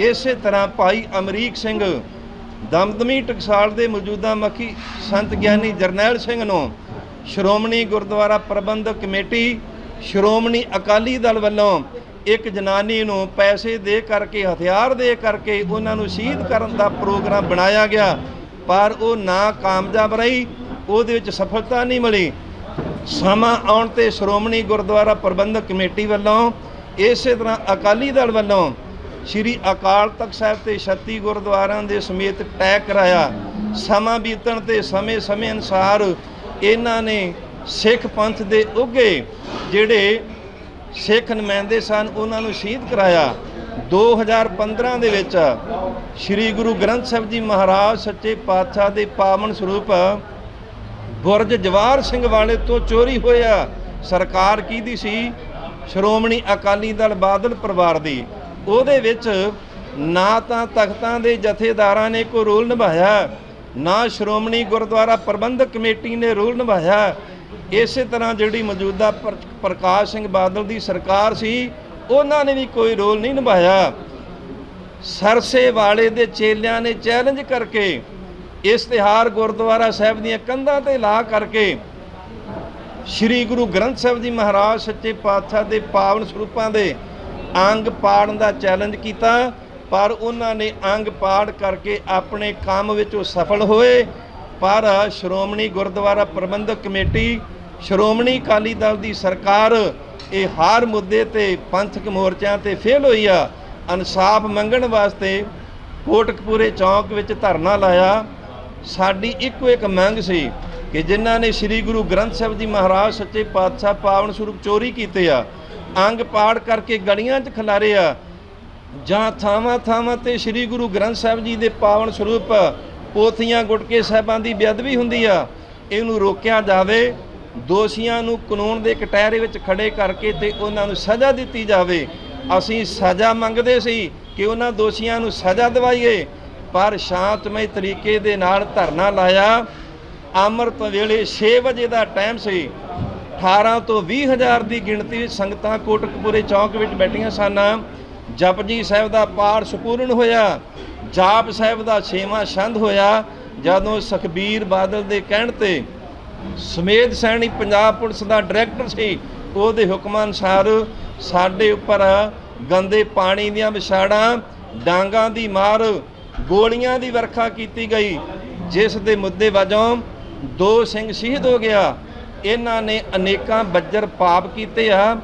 ਇਸੇ ਤਰ੍ਹਾਂ ਭਾਈ ਅਮਰੀਕ ਸਿੰਘ ਦਮਦਮੀ ਟਕਸਾਲ ਦੇ ਮੌਜੂਦਾ ਮੱਖੀ ਸੰਤ ਗਿਆਨੀ ਜਰਨੈਲ ਸਿੰਘ ਨੂੰ ਸ਼੍ਰੋਮਣੀ ਗੁਰਦੁਆਰਾ ਪ੍ਰਬੰਧਕ ਕਮੇਟੀ, ਸ਼੍ਰੋਮਣੀ ਅਕਾਲੀ ਦਲ ਵੱਲੋਂ ਇੱਕ ਜਨਾਨੀ ਨੂੰ ਪੈਸੇ ਦੇ ਕਰਕੇ, ਹਥਿਆਰ ਦੇ ਕਰਕੇ ਉਹਨਾਂ ਨੂੰ ਸ਼ਹੀਦ ਕਰਨ ਦਾ ਪ੍ਰੋਗਰਾਮ ਬਣਾਇਆ ਗਿਆ, ਪਰ ਉਹ ਨਾ ਕਾਮਯਾਬ ਰਹੀ, ਉਹਦੇ ਵਿੱਚ ਸਫਲਤਾ ਨਹੀਂ ਮਿਲੀ। ਸਮਾਂ ਆਉਣ ਤੇ ਸ਼੍ਰੋਮਣੀ ਗੁਰਦੁਆਰਾ ਪ੍ਰਬੰਧਕ ਕਮੇਟੀ ਵੱਲੋਂ ਇਸੇ ਤਰ੍ਹਾਂ ਅਕਾਲੀ ਦਲ ਵੱਲੋਂ ਸ੍ਰੀ ਅਕਾਲ ਤਖਤ ਸਾਹਿਬ ਤੇ 36 ਗੁਰਦੁਆਰਿਆਂ ਦੇ ਸਮੇਤ ਟੈਗ ਕਰਾਇਆ। ਸਮਾਂ ਬੀਤਣ ਤੇ ਸਮੇਂ-ਸਮੇਂ ਅਨੁਸਾਰ ਇਹਨਾਂ ਨੇ ਸਿੱਖ ਪੰਥ ਦੇ ਉੱਗੇ ਜਿਹੜੇ ਸਿੱਖ ਨੁਮਾਇੰਦੇ ਸਨ, ਉਹਨਾਂ ਨੂੰ ਸ਼ਹੀਦ ਕਰਾਇਆ। 2015 ਦੇ ਵਿੱਚ ਸ੍ਰੀ ਗੁਰੂ ਗ੍ਰੰਥ ਸਾਹਿਬ ਜੀ ਮਹਾਰਾਜ ਸੱਚੇ ਪਾਤਸ਼ਾਹ ਦੇ ਪਾਵਨ ਸਰੂਪ ਬੁਰਜ ਜਵਾਰ ਸਿੰਘ ਵਾਲੇ ਤੋਂ ਚੋਰੀ ਹੋਇਆ। ਸਰਕਾਰ ਕਿਹਦੀ ਸੀ? ਸ਼੍ਰੋਮਣੀ ਅਕਾਲੀ ਦਲ ਬਾਦਲ ਪਰਿਵਾਰ ਦੀ। ਉਹਦੇ ਵਿੱਚ ਨਾ ਤਾਂ ਤਖਤਾਂ ਦੇ ਜਥੇਦਾਰਾਂ ਨੇ ਕੋਈ ਰੋਲ ਨਿਭਾਇਆ ਨਾ ਸ਼੍ਰੋਮਣੀ ਗੁਰਦੁਆਰਾ ਪ੍ਰਬੰਧਕ ਕਮੇਟੀ ਨੇ ਰੋਲ ਨਿਭਾਇਆ। ਇਸੇ ਤਰ੍ਹਾਂ ਜਿਹੜੀ ਮੌਜੂਦਾ ਪ੍ਰ- ਪ੍ਰਕਾਸ਼ ਸਿੰਘ ਬਾਦਲ ਦੀ ਸਰਕਾਰ ਸੀ, ਉਹਨਾਂ ਨੇ ਵੀ ਕੋਈ ਰੋਲ ਨਹੀਂ ਨਿਭਾਇਆ। ਸਰਸੇ ਵਾਲੇ ਦੇ ਚੇਲਿਆਂ ਨੇ ਚੈਲੰਜ ਕਰਕੇ ਇਸ਼ਤਿਹਾਰ ਗੁਰਦੁਆਰਾ ਸਾਹਿਬ ਦੀਆਂ ਕੰਧਾਂ ਤੇ ਲਾ ਕਰਕੇ ਸ੍ਰੀ ਗੁਰੂ ਗ੍ਰੰਥ ਸਾਹਿਬ ਜੀ ਮਹਾਰਾਜ ਸੱਚੇ ਪਾਤਸ਼ਾਹ ਦੇ ਪਾਵਨ ਸਰੂਪਾਂ ਦੇ ਅੰਗ ਪਾੜਨ ਦਾ ਚੈਲੰਜ ਕੀਤਾ। ਪਰ ਉਹਨਾਂ ਨੇ ਅੰਗ ਪਾੜ ਕਰਕੇ ਆਪਣੇ ਕੰਮ ਵਿੱਚ ਉਹ ਸਫਲ ਹੋਏ। ਪਰ ਸ਼੍ਰੋਮਣੀ ਗੁਰਦੁਆਰਾ ਪ੍ਰਬੰਧਕ ਕਮੇਟੀ, ਸ਼੍ਰੋਮਣੀ ਅਕਾਲੀ ਦਲ ਦੀ ਸਰਕਾਰ, ਇਹ ਹਰ ਮੁੱਦੇ ਤੇ ਪੰਥਕ ਮੋਰਚਿਆਂ ਤੇ ਫੇਲ ਹੋਈ ਆ। ਇਨਸਾਫ ਮੰਗਣ ਵਾਸਤੇ ਕੋਟਕਪੂਰੇ ਚੌਂਕ ਵਿੱਚ ਧਰਨਾ ਲਾਇਆ। ਸਾਡੀ ਇੱਕੋ ਇੱਕ ਮੰਗ ਸੀ ਕਿ ਜਿਨ੍ਹਾਂ ਨੇ ਸ੍ਰੀ ਗੁਰੂ ਗ੍ਰੰਥ ਸਾਹਿਬ ਜੀ ਮਹਾਰਾਜ ਸੱਚੇ ਪਾਤਸ਼ਾਹ ਪਾਵਨ ਸਰੂਪ ਚੋਰੀ ਕੀਤੇ ਆ, ਅੰਗ ਪਾੜ ਕਰਕੇ ਗਲੀਆਂ 'ਚ ਖਿਲਾਰੇ ਆ ਜਾਂ ਥਾਵਾਂ ਥਾਵਾਂ ਤੇ ਸ੍ਰੀ ਗੁਰੂ ਗ੍ਰੰਥ ਸਾਹਿਬ ਜੀ ਦੇ ਪਾਵਨ ਸਰੂਪ, ਪੋਥੀਆਂ, ਗੁਟਕੇ ਸਾਹਿਬਾਂ ਦੀ ਬੇਅਦਬੀ ਹੁੰਦੀ ਆ, ਇਹਨੂੰ ਰੋਕਿਆ ਜਾਵੇ, ਦੋਸ਼ੀਆਂ ਨੂੰ ਕਾਨੂੰਨ ਦੇ ਕਟਹਿਰੇ ਵਿੱਚ ਖੜੇ ਕਰਕੇ ਤੇ ਉਹਨਾਂ ਨੂੰ ਸਜ਼ਾ ਦਿੱਤੀ ਜਾਵੇ। ਅਸੀਂ ਸਜ਼ਾ ਮੰਗਦੇ ਸੀ ਕਿ ਉਹਨਾਂ ਦੋਸ਼ੀਆਂ ਨੂੰ ਸਜ਼ਾ ਦਿਵਾਈਏ, ਪਰ ਸ਼ਾਂਤਮਈ ਤਰੀਕੇ ਦੇ ਨਾਲ ਧਰਨਾ ਲਾਇਆ। ਅੰਮ੍ਰਿਤ ਵੇਲੇ 6 ਵਜੇ ਦਾ ਟਾਈਮ ਸੀ। 18 ਤੋਂ 20 ਹਜ਼ਾਰ ਦੀ ਗਿਣਤੀ ਵਿੱਚ ਸੰਗਤਾਂ ਕੋਟਕਪੂਰੇ ਚੌਂਕ ਵਿੱਚ ਬੈਠੀਆਂ ਸਨ। ਜਪਜੀ ਸਾਹਿਬ ਦਾ ਪਾਠ ਸੰਪੂਰਨ ਹੋਇਆ, ਜਾਪ ਸਾਹਿਬ ਦਾ ਛੇਵਾਂ ਛੰਦ ਹੋਇਆ, ਜਦੋਂ ਸੁਖਬੀਰ ਬਾਦਲ ਦੇ ਕਹਿਣ ਤੇ ਸਮੇਤ ਸੈਣੀ ਪੰਜਾਬ ਪੁਲਿਸ ਦਾ ਡਾਇਰੈਕਟਰ ਸੀ, ਉਹਦੇ ਹੁਕਮਾਂ ਅਨੁਸਾਰ ਸਾਡੇ ਉੱਪਰ ਗੰਦੇ ਪਾਣੀ ਦੀਆਂ ਵਿਛਾੜਾਂ, ਡਾਂਗਾਂ ਦੀ ਮਾਰ, ਗੋਲੀਆਂ ਦੀ ਵਰਖਾ ਕੀਤੀ ਗਈ, ਜਿਸ ਦੇ ਮੁੱਦੇ ਵਜੋਂ ਦੋ ਸਿੰਘ ਸ਼ਹੀਦ ਹੋ ਗਿਆ। ਇਹਨਾਂ ਨੇ ਅਨੇਕਾਂ ਬੱਜਰ ਪਾਪ ਕੀਤੇ ਆ।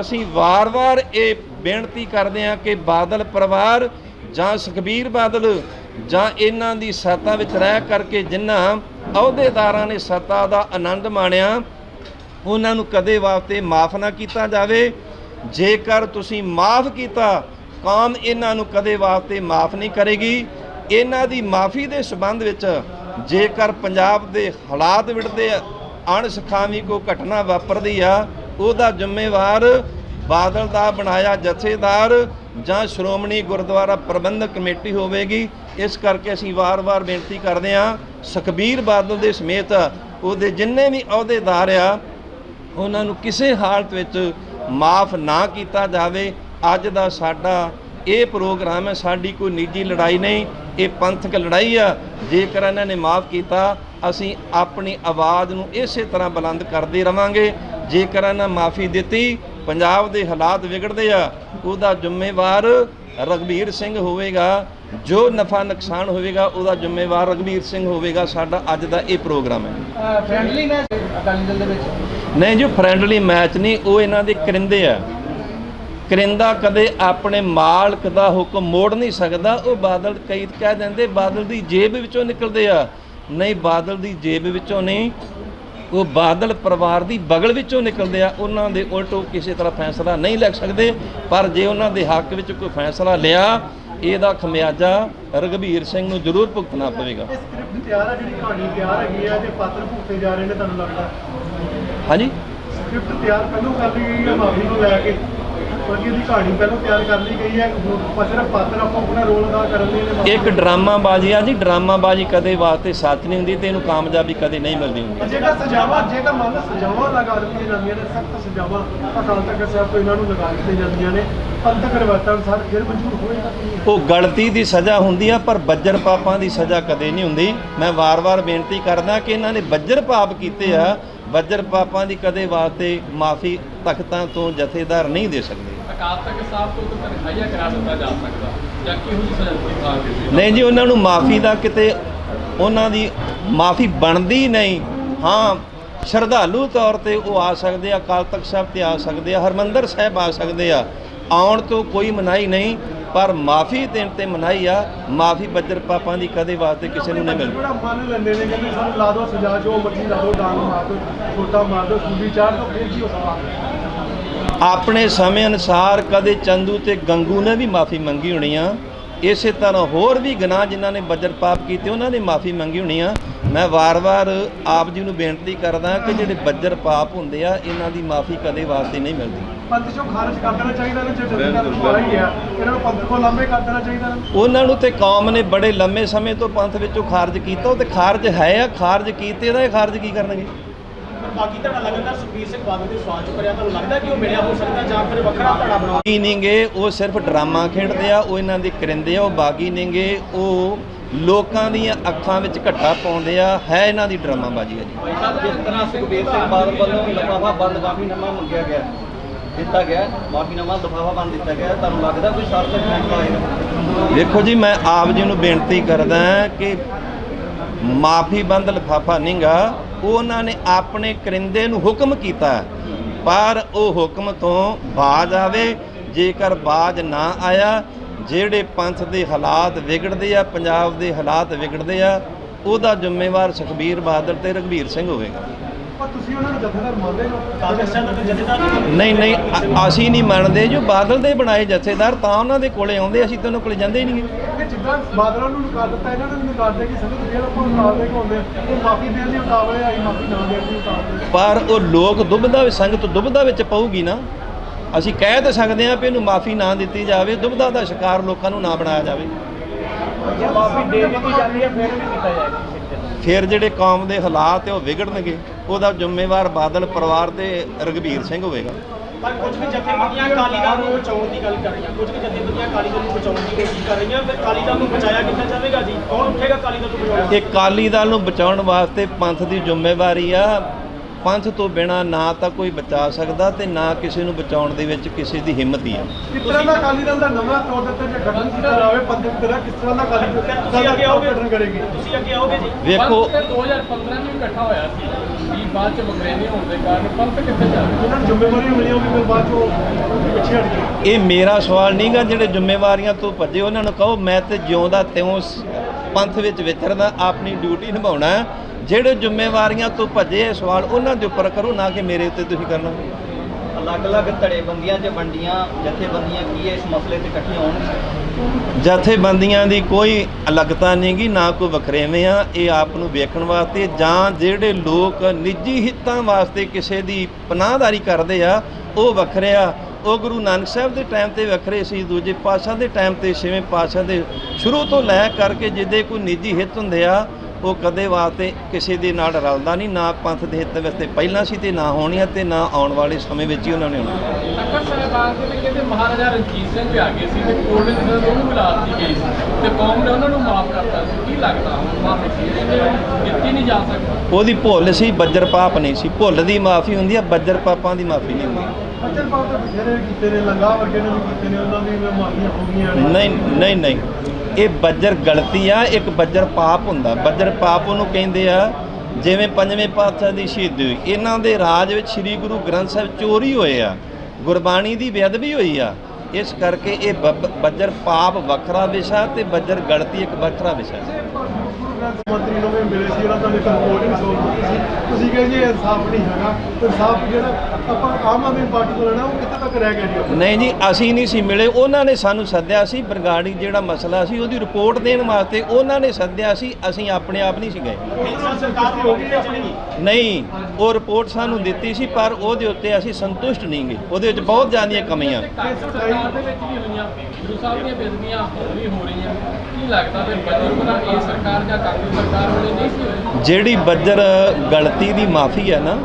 ਅਸੀਂ ਵਾਰ-ਵਾਰ ਇਹ ਬੇਨਤੀ ਕਰਦੇ ਹਾਂ ਕਿ ਬਾਦਲ ਪਰਿਵਾਰ ਜਾਂ ਸੁਖਬੀਰ ਬਾਦਲ ਜਾਂ ਇਹਨਾਂ ਦੀ ਸੱਤਾ ਵਿੱਚ ਰਹਿ ਕਰਕੇ ਜਿਨ੍ਹਾਂ ਅਹੁਦੇਦਾਰਾਂ ਨੇ ਸੱਤਾ ਦਾ ਆਨੰਦ ਮਾਣਿਆ, ਉਹਨਾਂ ਨੂੰ ਕਦੇ ਵਾਸਤੇ ਮਾਫ ਨਾ ਕੀਤਾ ਜਾਵੇ। ਜੇਕਰ ਤੁਸੀਂ ਮਾਫ ਕੀਤਾ, ਕੌਮ ਇਹਨਾਂ ਨੂੰ ਕਦੇ ਵਾਸਤੇ ਮਾਫ ਨਹੀਂ ਕਰੇਗੀ। ਇਹਨਾਂ ਦੀ ਮਾਫੀ ਦੇ ਸਬੰਧ ਵਿੱਚ ਜੇਕਰ ਪੰਜਾਬ ਦੇ ਹਾਲਾਤ ਵਿੜਦੇ ਅਣਸਖਾਵੀ ਕੋ ਘਟਨਾ ਵਾਪਰਦੀ ਆ, ਉਹਦਾ ਜ਼ਿੰਮੇਵਾਰ ਬਾਦਲ ਦਾ ਬਣਾਇਆ ਜਥੇਦਾਰ ਜਾਂ ਸ਼੍ਰੋਮਣੀ ਗੁਰਦੁਆਰਾ ਪ੍ਰਬੰਧਕ ਕਮੇਟੀ ਹੋਵੇਗੀ। ਇਸ ਕਰਕੇ ਅਸੀਂ ਵਾਰ-ਵਾਰ ਬੇਨਤੀ ਕਰਦੇ ਹਾਂ, ਸੁਖਬੀਰ ਬਾਦਲ ਦੇ ਸਮੇਤ ਉਹਦੇ ਜਿੰਨੇ ਵੀ ਅਹੁਦੇਦਾਰ ਆ, ਉਹਨਾਂ ਨੂੰ ਕਿਸੇ ਹਾਲਤ ਵਿੱਚ ਮਾਫ ਨਾ ਕੀਤਾ ਜਾਵੇ। ਅੱਜ ਦਾ ਸਾਡਾ ਇਹ ਪ੍ਰੋਗਰਾਮ ਹੈ, ਸਾਡੀ ਕੋਈ ਨਿੱਜੀ ਲੜਾਈ ਨਹੀਂ, ਇਹ ਪੰਥਕ ਲੜਾਈ ਆ। ਜੇਕਰ ਇਹਨਾਂ ਨੇ ਮਾਫ ਕੀਤਾ, ਅਸੀਂ ਆਪਣੀ ਆਵਾਜ਼ ਨੂੰ ਇਸੇ ਤਰ੍ਹਾਂ ਬੁਲੰਦ ਕਰਦੇ ਰਵਾਂਗੇ। ਜੇਕਰ ਇਹਨਾਂ ਮਾਫੀ ਦਿੱਤੀ ਪੰਜਾਬ ਦੇ ਹਾਲਾਤ ਵਿਗੜਦੇ ਆ ਉਹਦਾ ਜ਼ਿੰਮੇਵਾਰ ਰਗਵੀਰ ਸਿੰਘ ਹੋਵੇਗਾ। ਜੋ ਨਫਾ ਨੁਕਸਾਨ ਹੋਵੇਗਾ ਉਹਦਾ ਜ਼ਿੰਮੇਵਾਰ ਰਗਵੀਰ ਸਿੰਘ ਹੋਵੇਗਾ। ਸਾਡਾ ਅੱਜ ਦਾ ਇਹ ਪ੍ਰੋਗਰਾਮ ਹੈ। ਫ੍ਰੈਂਡਲੀ ਮੈਚ ਅਕਾਲੀ ਦਲ ਦੇ ਵਿੱਚ? ਨਹੀਂ ਜੋ ਫ੍ਰੈਂਡਲੀ ਮੈਚ ਨਹੀਂ ਉਹ ਇਹਨਾਂ ਦੇ ਕਰਿੰਦੇ ਆ। ਕਰਿੰਦਾ ਕਦੇ ਆਪਣੇ ਮਾਲਕ ਦਾ ਹੁਕਮ ਮੋੜ ਨਹੀਂ ਸਕਦਾ ਉਹ ਬਾਦਲ ਕਈ ਕਹਿ ਦਿੰਦੇ ਬਾਦਲ ਦੀ ਜੇਬ ਵਿੱਚੋਂ ਨਿਕਲਦੇ ਆ। ਨਹੀਂ ਬਾਦਲ ਦੀ ਜੇਬ ਵਿੱਚੋਂ ਨਹੀਂ ਉਹ ਬਾਦਲ ਪਰਿਵਾਰ ਦੀ ਬਗਲ ਵਿੱਚੋਂ ਨਿਕਲਦੇ ਆ ਉਹਨਾਂ ਦੇ ਉਲਟ ਉਹ ਕਿਸੇ ਤਰ੍ਹਾਂ ਫੈਸਲਾ ਨਹੀਂ ਲੈ ਸਕਦੇ। ਪਰ ਜੇ ਉਹਨਾਂ ਦੇ ਹੱਕ ਵਿੱਚ ਕੋਈ ਫੈਸਲਾ ਲਿਆ ਇਹਦਾ ਖਮਿਆਜਾ ਰਗਵੀਰ ਸਿੰਘ ਨੂੰ ਜ਼ਰੂਰ ਭੁਗਤਣਾ ਪਵੇਗਾ। ਇਹ ਸਕ੍ਰਿਪਟ ਤਿਆਰ ਹੈ ਜਿਹੜੀ ਕਹਾਣੀ ਤਿਆਰ ਹੈਗੀ ਹੈ ਤੇ ਪਾਤਰ ਭੁਗਤੇ ਜਾ ਰਹੇ ਨੇ ਤੁਹਾਨੂੰ ਲੱਗਦਾ? ਹਾਂਜੀ? ਸਕ੍ਰਿਪਟ ਤਿਆਰ ਪਹਿਲਾਂ ਕਰ ਲਈ ਗਈ ਹੈ ਮਾਫੀ ਨੂੰ ਲੈ ਕੇ। ਕਿਉਂਕਿ ਇਹਦੀ ਕਹਾਣੀ ਪਹਿਲਾਂ ਤਿਆਰ ਕਰ ਲਈ ਗਈ ਹੈ। ਪਤਰ ਪਾਤਰ ਆਪਾਂ ਆਪਣਾ ਰੋਲ ਅਦਾ ਕਰਨ ਲਈ ਨੇ ਮਾਫ਼ੀ- ਇੱਕ ਡਰਾਮਾਬਾਜ਼ੀ ਆ ਜੀ ਡਰਾਮਾਬਾਜ਼ੀ ਕਦੇ ਵਾਸਤੇ ਸੱਚ ਨਹੀਂ ਹੁੰਦੀ ਤੇ ਇਹਨੂੰ ਕਾਮਯਾਬੀ ਕਦੇ ਨਹੀਂ ਮਿਲਦੀ ਹੁੰਦੀ। ਜੇਕਰ ਸਜ਼ਾਵਾਂ ਜੇਕਰ ਮੰਨ ਲਓ ਸਜ਼ਾਵਾਂ ਲਗਾ ਦਿੱਤੀਆਂ ਜਾਂਦੀਆਂ ਨੇ ਸਖਤ ਸਜ਼ਾਵਾਂ ਅਕਾਲ ਤਖਤ ਸਾਹਿਬ ਤੋਂ ਇਹਨਾਂ ਨੂੰ ਲਗਾ ਦਿੱਤੀਆਂ ਜਾਂਦੀਆਂ ਨੇ। ਪੰਥਕ ਰਿਵਾਇਤਾਂ ਅਨੁਸਾਰ ਫਿਰ ਮਨਜ਼ੂਰ ਹੋਏਗਾ ਕਿ ਨਹੀਂ? ਉਹ ਗਲਤੀ ਦੀ ਸਜ਼ਾ ਹੁੰਦੀ ਆ ਪਰ ਬੱਜਰ ਪਾਪਾਂ ਦੀ ਸਜ਼ਾ ਕਦੇ ਨਹੀਂ ਹੁੰਦੀ। ਮੈਂ ਵਾਰ-ਵਾਰ ਬੇਨਤੀ ਕਰਦਾ ਕਿ ਇਹਨਾਂ ਨੇ ਬੱਜਰ ਪਾਪ ਕੀਤੇ ਆ ਬੱਜਰ ਪਾਪਾਂ ਦੀ ਕਦੇ ਵਾਸਤੇ ਮਾਫੀ ਤਖਤਾਂ ਤੋਂ ਜਥੇਦਾਰ ਨਹੀਂ ਦੇ ਸਕਦੇ। ਅਕਾਲ ਤਖਤ ਸਾਹਿਬ ਤੋਂ ਤਾਂ ਤਨਖਾਹੀਆ ਕਰਾ ਦਿੱਤਾ ਜਾ ਸਕਦਾ ਜਾਂ ਕਿਹੋ ਜਿਹੀ ਸਜ਼ਾ ਦਿੱਤੀ ਜਾ ਸਕਦੀ ਨਹੀਂ ਜੀ ਉਹਨਾਂ ਨੂੰ ਮਾਫੀ ਦਾ ਕਿਤੇ ਉਹਨਾਂ ਦੀ ਮਾਫੀ ਬਣਦੀ ਨਹੀਂ। ਹਾਂ ਸ਼ਰਧਾਲੂ ਤੌਰ ਤੇ ਉਹ ਆ ਸਕਦੇ ਆ ਅਕਾਲ ਤਖਤ ਸਾਹਿਬ ਤੇ ਆ ਸਕਦੇ ਆ ਹਰਮੰਦਰ ਸਾਹਿਬ ਆ ਸਕਦੇ ਆ। ਆਉਣ ਤੋਂ ਕੋਈ ਮਨਾਹੀ ਨਹੀਂ। ਪਰ ਮਾਫੀ ਦੇਣ ਤੇ ਮਨਾਹੀ ਆ ਮਾਫੀ ਬੱਜਰ ਪਾਪਾਂ ਦੀ ਕਦੇ ਵਾਸਤੇ ਕਿਸੇ ਨੂੰ ਨਹੀਂ ਮਿਲਦੀ। ਜਿਹੜਾ ਮੰਨ ਲੈਂਦੇ ਨੇ ਕਹਿੰਦੇ ਸਾਨੂੰ ਲਾ ਦਿਓ ਸਜ਼ਾ ਜੋ ਮਰਜ਼ੀ ਲਾ ਦਿਓ ਡਾਂਗ ਮਾਰ ਦਿਓ ਛੋਟਾ ਮਾਰ ਦਿਓ ਸੂਲੀ ਚਾੜ ਦਿਓ ਫਿਰ ਕੀ ਹੋ ਸਕਦਾ? ਆਪਣੇ ਸਮੇਂ ਅਨੁਸਾਰ ਕਦੇ ਚੰਦੂ ਤੇ ਗੰਗੂ ਨੇ ਵੀ ਮਾਫੀ ਮੰਗੀ ਹੋਣੀ ਆ। ਇਸੇ ਤਰ੍ਹਾਂ ਹੋਰ ਵੀ ਗੁਨਾਹ ਜਿਨ੍ਹਾਂ ਨੇ ਬੱਜਰ ਪਾਪ ਕੀਤੇ ਉਹਨਾਂ ਨੇ ਮਾਫੀ ਮੰਗੀ ਹੋਣੀ ਆ। ਮੈਂ ਵਾਰ-ਵਾਰ ਆਪ ਜੀ ਨੂੰ ਬੇਨਤੀ ਕਰਦਾ ਕਿ ਜਿਹੜੇ ਬੱਜਰ ਪਾਪ ਹੁੰਦੇ ਆ ਇਹਨਾਂ ਦੀ ਮਾਫੀ ਕਦੇ ਵਾਸਤੇ ਨਹੀਂ ਮਿਲਦੀ। ਪੰਥ ਚੋਂ ਖਾਰਜ ਕਰ ਦੇਣਾ ਚਾਹੀਦਾ ਨੇ ਜੇ ਜਥੇਦਾਰ ਦੁਆਰਾ ਹੀ ਹੈ ਇਹਨਾਂ ਨੂੰ ਪੰਥ ਕੋਲ ਲਾਂਭੇ ਕਰ ਦੇਣਾ ਚਾਹੀਦਾ ਨੇ। ਉਹਨਾਂ ਨੂੰ ਤੇ ਕੌਮ ਨੇ ਬੜੇ ਲੰਮੇ ਸਮੇਂ ਤੋਂ ਪੰਥ ਵਿੱਚੋਂ ਖਾਰਜ ਕੀਤਾ ਉਹ ਤੇ ਖਾਰਜ ਹੈ ਆ ਖਾਰਜ ਕੀਤੇ ਦਾ ਇਹ ਖਾਰਜ ਕੀ ਕਰਨਗੇ? ਪਰ ਬਾਕੀ ਤੁਹਾਡਾ ਲਗਾਤਾਰ ਸੁਖਬੀਰ ਸਿੰਘ ਬਾਦਲ ਦੇ ਸਵਾਲ ਚੁੱਕ ਰਿਹਾ ਤੁਹਾਨੂੰ ਲੱਗਦਾ ਕਿ ਉਹ ਮਿਲਿਆ ਹੋ ਸਕਦਾ ਜਾਂ ਫਿਰ ਵੱਖਰਾ ਧੜਾ ਬਣਾਉਣਾ? ਬਾਗੀ ਨਹੀਂਗੇ ਉਹ ਸਿਰਫ ਡਰਾਮਾ ਖੇਡਦੇ ਆ ਉਹ ਇਹਨਾਂ ਦੇ ਕਰਿੰਦੇ ਆ ਉਹ ਬਾਗੀ ਨਹੀਂਗੇ ਉਹ ਲੋਕਾਂ ਦੀਆਂ ਅੱਖਾਂ ਵਿੱਚ ਘੱਟਾ ਪਾਉਂਦੇ ਆ ਹੈ ਇਹਨਾਂ ਦੀ ਡਰਾਮਾਬਾਜ਼ੀ ਆ ਜੀ। ਜਿਸ ਤਰ੍ਹਾਂ ਸੁਖਬੀਰ ਸਿੰਘ ਬਾਦਲ ਵੱਲੋਂ ਲਿਫਾਫਾ ਬੰਦ ਮਾਫੀਨਾਮਾ ਮੰਗਿਆ ਗਿਆ? ਦਿੱਤਾ ਗਿਆ ਮਾਫੀਨਾਮਾ ਲਿਫਾਫਾ ਬੰਦ ਦਿੱਤਾ ਗਿਆ ਤੁਹਾਨੂੰ ਲੱਗਦਾ ਕੋਈ ਸਾਰਥਕ ਫੈਸਲਾ ਹੋਏਗਾ ਵੇਖੋ ਜੀ ਮੈਂ ਆਪ ਜੀ ਨੂੰ ਬੇਨਤੀ ਕਰਦਾ ਕਿ ਮਾਫੀ ਬੰਦ ਲਿਫਾਫਾ ਨਹੀਂਗਾ ਉਹਨਾਂ ਨੇ ਆਪਣੇ ਕਰਿੰਦੇ ਨੂੰ ਹੁਕਮ ਕੀਤਾ ਹੈ। ਪਰ ਉਹ ਹੁਕਮ ਤੋਂ ਬਾਜ ਆਵੇ ਜੇਕਰ ਬਾਜ ਨਾ ਆਇਆ ਜਿਹੜੇ ਪੰਥ ਦੇ ਹਾਲਾਤ ਵਿਗੜਦੇ ਆ ਪੰਜਾਬ ਦੇ ਹਾਲਾਤ ਵਿਗੜਦੇ ਆ ਉਹਦਾ ਜ਼ਿੰਮੇਵਾਰ ਸੁਖਬੀਰ ਬਾਦਲ ਤੇ ਰਘਬੀਰ ਸਿੰਘ ਹੋਵੇਗਾ। ਪਰ ਤੁਸੀਂ ਉਹਨਾਂ ਨੂੰ ਜਥੇਦਾਰ ਮੰਨਦੇ ਹੋ? ਕਾਂਗਰਸ ਦਾ ਤਾਂ ਜਥੇਦਾਰ ਨਹੀਂ ਨਹੀਂ ਅਸੀਂ ਨਹੀਂ ਮੰਨਦੇ ਜੋ ਬਾਦਲ ਦੇ ਬਣਾਏ ਜਥੇਦਾਰ ਤਾਂ ਉਹਨਾਂ ਦੇ ਕੋਲੇ ਆਉਂਦੇ ਅਸੀਂ ਤਾਂ ਉਹਨਾਂ ਕੋਲੇ ਜਾਂਦੇ ਹੀ ਨਹੀਂ ਕਿ ਜਿੱਦਾਂ ਬਾਦਲਾਂ ਨੂੰ ਨਕਾਰ ਦਿੱਤਾ ਇਹਨਾਂ ਨੂੰ ਵੀ ਨਕਾਰ ਦੇ ਕਿ ਸੰਗਤ ਫਿਰ ਆਪਾਂ ਨਕਾਰ ਦੇ ਹੁੰਦੇ ਉਹ ਮਾਫੀ ਦੇਣ ਦੀ ਉਤਾਵਲੇ ਆਈ ਮਾਫੀ ਨਾ ਦੇਣ ਦੀ ਉਤਾਵਲੇ ਪਰ ਉਹ ਲੋਕ ਦੁਬਦਾ ਵਿੱਚ ਸੰਗਤ ਦੁਬਦਾ ਵਿੱਚ ਪਊਗੀ ਨਾ। ਅਸੀਂ ਕਹਿ ਤਾਂ ਸਕਦੇ ਹਾਂ ਵੀ ਇਹਨੂੰ ਮਾਫੀ ਨਾ ਦਿੱਤੀ ਜਾਵੇ ਦੁਬਦਾ ਦਾ ਸ਼ਿਕਾਰ ਲੋਕਾਂ ਨੂੰ ਨਾ ਬਣਾਇਆ ਜਾਵੇ। ਜੇ ਮਾਫੀ ਦੇ ਦਿੱਤੀ ਜਾਂਦੀ ਹੈ ਫਿਰ ਵੀ ਕੀਤਾ ਜਾਏਗਾ। ਫਿਰ ਜਿਹੜੇ ਕੌਮ ਦੇ ਹਾਲਾਤ ਹੈ ਉਹ ਵਿਗੜਨਗੇ। ਉਹਦਾ ਜ਼ਿੰਮੇਵਾਰ ਬਾਦਲ ਪਰਿਵਾਰ ਤੇ ਰਗਵੀਰ ਸਿੰਘ ਹੋਵੇਗਾ। ਪਰ ਕੁਝ ਵੀ ਜਥੇਬੰਦੀਆਂ ਅਕਾਲੀ ਦਲ ਨੂੰ ਬਚਾਉਣ ਦੀ ਗੱਲ ਕਰ ਰਹੀਆਂ। ਕੁਝ ਵੀ ਜਥੇਬੰਦੀਆਂ ਅਕਾਲੀ ਦਲ ਨੂੰ ਬਚਾਉਣ ਦੀ ਕੋਸ਼ਿਸ਼ ਕਰ ਰਹੀਆਂ। ਫਿਰ ਦਲ ਨੂੰ ਬਚਾਇਆ ਕਿੱਦਾਂ ਜਾਵੇਗਾ ਜੀ? ਕੌਣ ਉੱਠੇਗਾ ਅਕਾਲੀ ਦਲ ਨੂੰ ਬਚਾਉਣ? ਇਹ ਕਾਲੀ ਦਲ ਨੂੰ ਬਚਾਉਣ ਵਾਸਤੇ ਪੰਥ ਦੀ ਜ਼ਿੰਮੇਵਾਰੀ ਆ। ਪੰਥ ਤੋਂ ਬਿਨਾ ਨਾ ਤਾਂ ਕੋਈ ਬਚਾ ਸਕਦਾ ਤੇ ਨਾ ਕਿਸੇ ਨੂੰ ਬਚਾਉਣ ਦੇ ਵਿੱਚ ਕਿਸੇ ਦੀ ਹਿੰਮਤ ਹੀ ਆ। ਕਿਸ ਤਰ੍ਹਾਂ ਦਾ ਅਕਾਲੀ ਦਲ ਦਾ ਨਵਾਂ ਤੌਰ ਦੇ ਉੱਤੇ ਜੇ ਗਠਨ ਕੀਤਾ ਜਾਵੇ ਪੰਥਕ ਤਰ੍ਹਾਂ ਕਿਸ ਤਰ੍ਹਾਂ ਦਾ ਅਕਾਲੀ ਦਲ ਤੁਸੀਂ ਅੱਗੇ ਆਓਗੇ? ਗਠਨ ਕਰੇਗੀ? ਤੁਸੀਂ ਅੱਗੇ ਆਓਗੇ ਜੀ? ਵੇਖੋ। ਪੰਥ 2015 ਚ ਵੀ ਇਕੱਠਾ ਹੋਇਆ ਸੀ। ਵੀ ਬਾਅਦ ਚ ਵਖਰੇਵੇਂ ਹੋਣ ਦੇ ਕਾਰਨ ਪੰਥ ਕਿੱਥੇ ਜਾ ਰਿਹਾ? ਉਹਨਾਂ ਨੂੰ ਜ਼ਿੰਮੇਵਾਰੀ ਮਿਲੀ ਹੋਗੀ ਫਿਰ ਬਾਅਦ ਚੋਂ ਪਿੱਛੇ ਹਟ ਗਏ। ਇਹ ਮੇਰਾ ਸਵਾਲ ਨਹੀਂਗਾ ਜਿਹੜੇ ਜ਼ਿੰਮੇਵਾਰੀਆਂ ਤੋਂ ਭੱਜੇ ਉਹਨਾਂ ਨੂੰ ਕਹੋ ਮੈਂ ਤੇ ਜਿਉਂਦਾ ਤਿਉਂ ਪੰਥ ਵਿੱਚ ਵਿਚਰਦਾ ਆਪਣੀ ਡਿਊਟੀ ਨਿਭਾਉਣਾ ਹੈ। ਜਿਹੜੇ ਜ਼ਿੰਮੇਵਾਰੀਆਂ ਤੋਂ ਭੱਜੇ ਇਹ ਸਵਾਲ ਉਹਨਾਂ ਦੇ ਉੱਪਰ ਕਰੋ ਨਾ ਕਿ ਮੇਰੇ ਉੱਤੇ ਤੁਸੀਂ ਕਰਨਾ। ਅਲੱਗ-ਅਲੱਗ ਧੜੇਬੰਦੀਆਂ 'ਚ ਵੰਡੀਆਂ ਜਥੇਬੰਦੀਆਂ ਕੀ ਇਸ ਮਸਲੇ ਤੇ ਇਕੱਠੀਆਂ ਹੋਣਗੀਆਂ? ਜਥੇਬੰਦੀਆਂ ਦੀ ਕੋਈ ਅਲੱਗਤਾ ਨਹੀਂਗੀ ਨਾ ਕੋਈ ਵਖਰੇਵੇਂ ਆ। ਇਹ ਆਪ ਨੂੰ ਵੇਖਣ ਵਾਸਤੇ ਜਾਂ ਜਿਹੜੇ ਲੋਕ ਨਿੱਜੀ ਹਿੱਤਾਂ ਵਾਸਤੇ ਕਿਸੇ ਦੀ ਪਨਾਹਦਾਰੀ ਕਰਦੇ ਆ ਉਹ ਵੱਖਰੇ ਆ। ਉਹ ਗੁਰੂ ਨਾਨਕ ਸਾਹਿਬ ਦੇ ਟਾਈਮ ਤੇ ਵੱਖਰੇ ਸੀ ਦੂਜੇ ਪਾਤਸ਼ਾਹ ਦੇ ਟਾਈਮ ਤੇ ਛੇਵੇਂ ਪਾਤਸ਼ਾਹ ਦੇ ਸ਼ੁਰੂ ਤੋਂ ਲੈ ਕਰਕੇ ਜਿੱਦੇ ਕੋਈ ਨਿੱਜੀ ਹਿੱਤ ਹੁੰਦੇ ਆ ਉਹ ਕਦੇ ਵਾਸਤੇ ਕਿਸੇ ਦੇ ਨਾਲ ਰਲਦਾ ਨਹੀਂ ਨਾ ਪੰਥ ਦੇ ਹਿੱਤ ਵਾਸਤੇ ਪਹਿਲਾਂ ਸੀ ਤੇ ਨਾ ਹੋਣੀ ਤੇ ਨਾ ਆਉਣ ਵਾਲੇ ਸਮੇਂ ਵਿੱਚ ਹੀ ਉਹਨਾਂ ਨੇ ਹੋਣਾ ਤਖਤ ਸਾਹਿਬਾਨ ਦੇ ਵਿੱਚ ਕਹਿੰਦੇ ਮਹਾਰਾਜਾ ਰਣਜੀਤ ਸਿੰਘ ਵੀ ਆ ਗਏ ਸੀ ਤੇ ਕੋਰਟ ਦੇ ਅੰਦਰ ਉਹਨੂੰ ਮਿਲਾ ਦਿੱਤੀ ਗਈ ਸੀ ਤੇ ਕੌਮ ਨੇ ਉਹਨਾਂ ਨੂੰ ਮਾਫ ਕਰਤਾ ਸੀ। ਕੀ ਲੱਗਦਾ ਹੁਣ ਮਾਫੀ ਦਿੱਤੀ ਨਹੀਂ ਜਾ ਸਕਦੀ? ਉਹਦੀ ਭੁੱਲ ਸੀ ਬੱਜਰ ਪਾਪ ਨਹੀਂ ਸੀ। ਭੁੱਲ ਦੀ ਮਾਫੀ ਹੁੰਦੀ ਆ ਬੱਜਰ ਪਾਪਾਂ ਦੀ ਮਾਫੀ ਨਹੀਂ ਹੁੰਦੀ। ਬੱਚਨ ਪਾਉ ਤੇ ਬਥੇਰੇ ਕੀਤੇ ਨੇ ਲੰਗਾ ਵਰਗੇ ਨੇ ਵੀ ਕੀਤੇ ਨੇ ਉਹਨਾਂ ਦੀ ਵੀ ਮਾਫੀਆਂ ਹੋ ਗਈਆਂ ਨੇ। ਨਹੀਂ ਨਹੀਂ ਨਹੀਂ। ਇਹ ਬੱਜਰ ਗਲਤੀ ਆ, ਇੱਕ ਬੱਜਰ ਪਾਪ ਹੁੰਦਾ। ਬੱਜਰ ਪਾਪ ਉਹਨੂੰ ਕਹਿੰਦੇ ਆ, ਜਿਵੇਂ ਪੰਜਵੇਂ ਪਾਤਸ਼ਾਹ ਦੀ ਸ਼ਹੀਦੀ ਹੋਈ। ਇਹਨਾਂ ਦੇ ਰਾਜ ਵਿੱਚ ਸ੍ਰੀ ਗੁਰੂ ਗ੍ਰੰਥ ਸਾਹਿਬ ਚੋਰੀ ਹੋਏ ਆ। ਗੁਰਬਾਣੀ ਦੀ ਬੇਅਦਬੀ ਹੋਈ ਆ। ਇਸ ਕਰਕੇ ਇਹ ਬੱਬ- ਬੱਜਰ ਪਾਪ ਵੱਖਰਾ ਵਿਸ਼ਾ ਤੇ ਬੱਜਰ ਗਲਤੀ ਇੱਕ ਵੱਖਰਾ ਵਿਸ਼ਾ ਹੈ। ਮੰਤਰੀ ਨੂੰ ਵੀ ਮਿਲੇ ਸੀ ਉਹਨਾਂ ਤੋਂ ਰਿਪੋਰਟ ਵੀ ਸੋਲ ਕੀਤੀ ਸੀ। ਤੁਸੀਂ ਕਹਿੰਦੇ ਜੀ ਇਨਸਾਫ ਨਹੀਂ ਹੈਗਾ। ਇਨਸਾਫ ਜਿਹੜਾ ਆਪਾਂ ਆਮ ਆਦਮੀ ਪਾਰਟੀ ਤੋਂ ਲੈਣਾ ਉਹ ਕਿੱਥੇ ਤੱਕ ਰਹਿ ਗਿਆ ਜੀ? ਨਹੀਂ ਜੀ ਅਸੀਂ ਨਹੀਂ ਸੀ ਮਿਲੇ। ਉਹਨਾਂ ਨੇ ਸਾਨੂੰ ਸੱਦਿਆ ਸੀ ਬਰਗਾੜੀ ਜਿਹੜਾ ਮਸਲਾ ਸੀ ਉਹਦੀ ਰਿਪੋਰਟ ਦੇਣ ਵਾਸਤੇ ਉਹਨਾਂ ਨੇ ਸੱਦਿਆ ਸੀ ਅਸੀਂ ਆਪਣੇ ਆਪ ਨਹੀਂ ਸੀ ਗਏ। ਸਰਕਾਰ ਹੋ ਗਈ ਆਪਣੀ? ਨਹੀਂ। ਉਹ ਰਿਪੋਰਟ ਸਾਨੂੰ ਦਿੱਤੀ ਸੀ ਪਰ ਉਹਦੇ ਉੱਤੇ ਅਸੀਂ ਸੰਤੁਸ਼ਟ ਨਹੀਂ ਗਏ ਉਹਦੇ ਵਿੱਚ ਬਹੁਤ ਜ਼ਿਆਦੀਆਂ ਕਮੀਆਂ। ਸਰਕਾਰ ਦੇ ਵਿੱਚ ਵੀ ਹੋਈਆਂ ਗੁਰੂ ਸਾਹਿਬ ਦੀਆਂ ਬੇਦਬੀਆਂ ਹੋਰ ਵੀ ਹੋ ਰਹੀਆਂ। ਕੀ ਲੱਗਦਾ ਵੀ ਬੱਜਰ ਬਣਾ ਇਹ ਸਰਕਾਰ ਜਾਂ ਕਾਂਗਰਸ ਸਰਕਾਰ ਵੇਲੇ ਨਹੀਂ ਸੀ ਹੋਈ? ਜਿਹੜੀ ਬੱਜਰ ਗਲਤੀ ਦੀ ਮਾਫੀ ਹੈ ਨਾ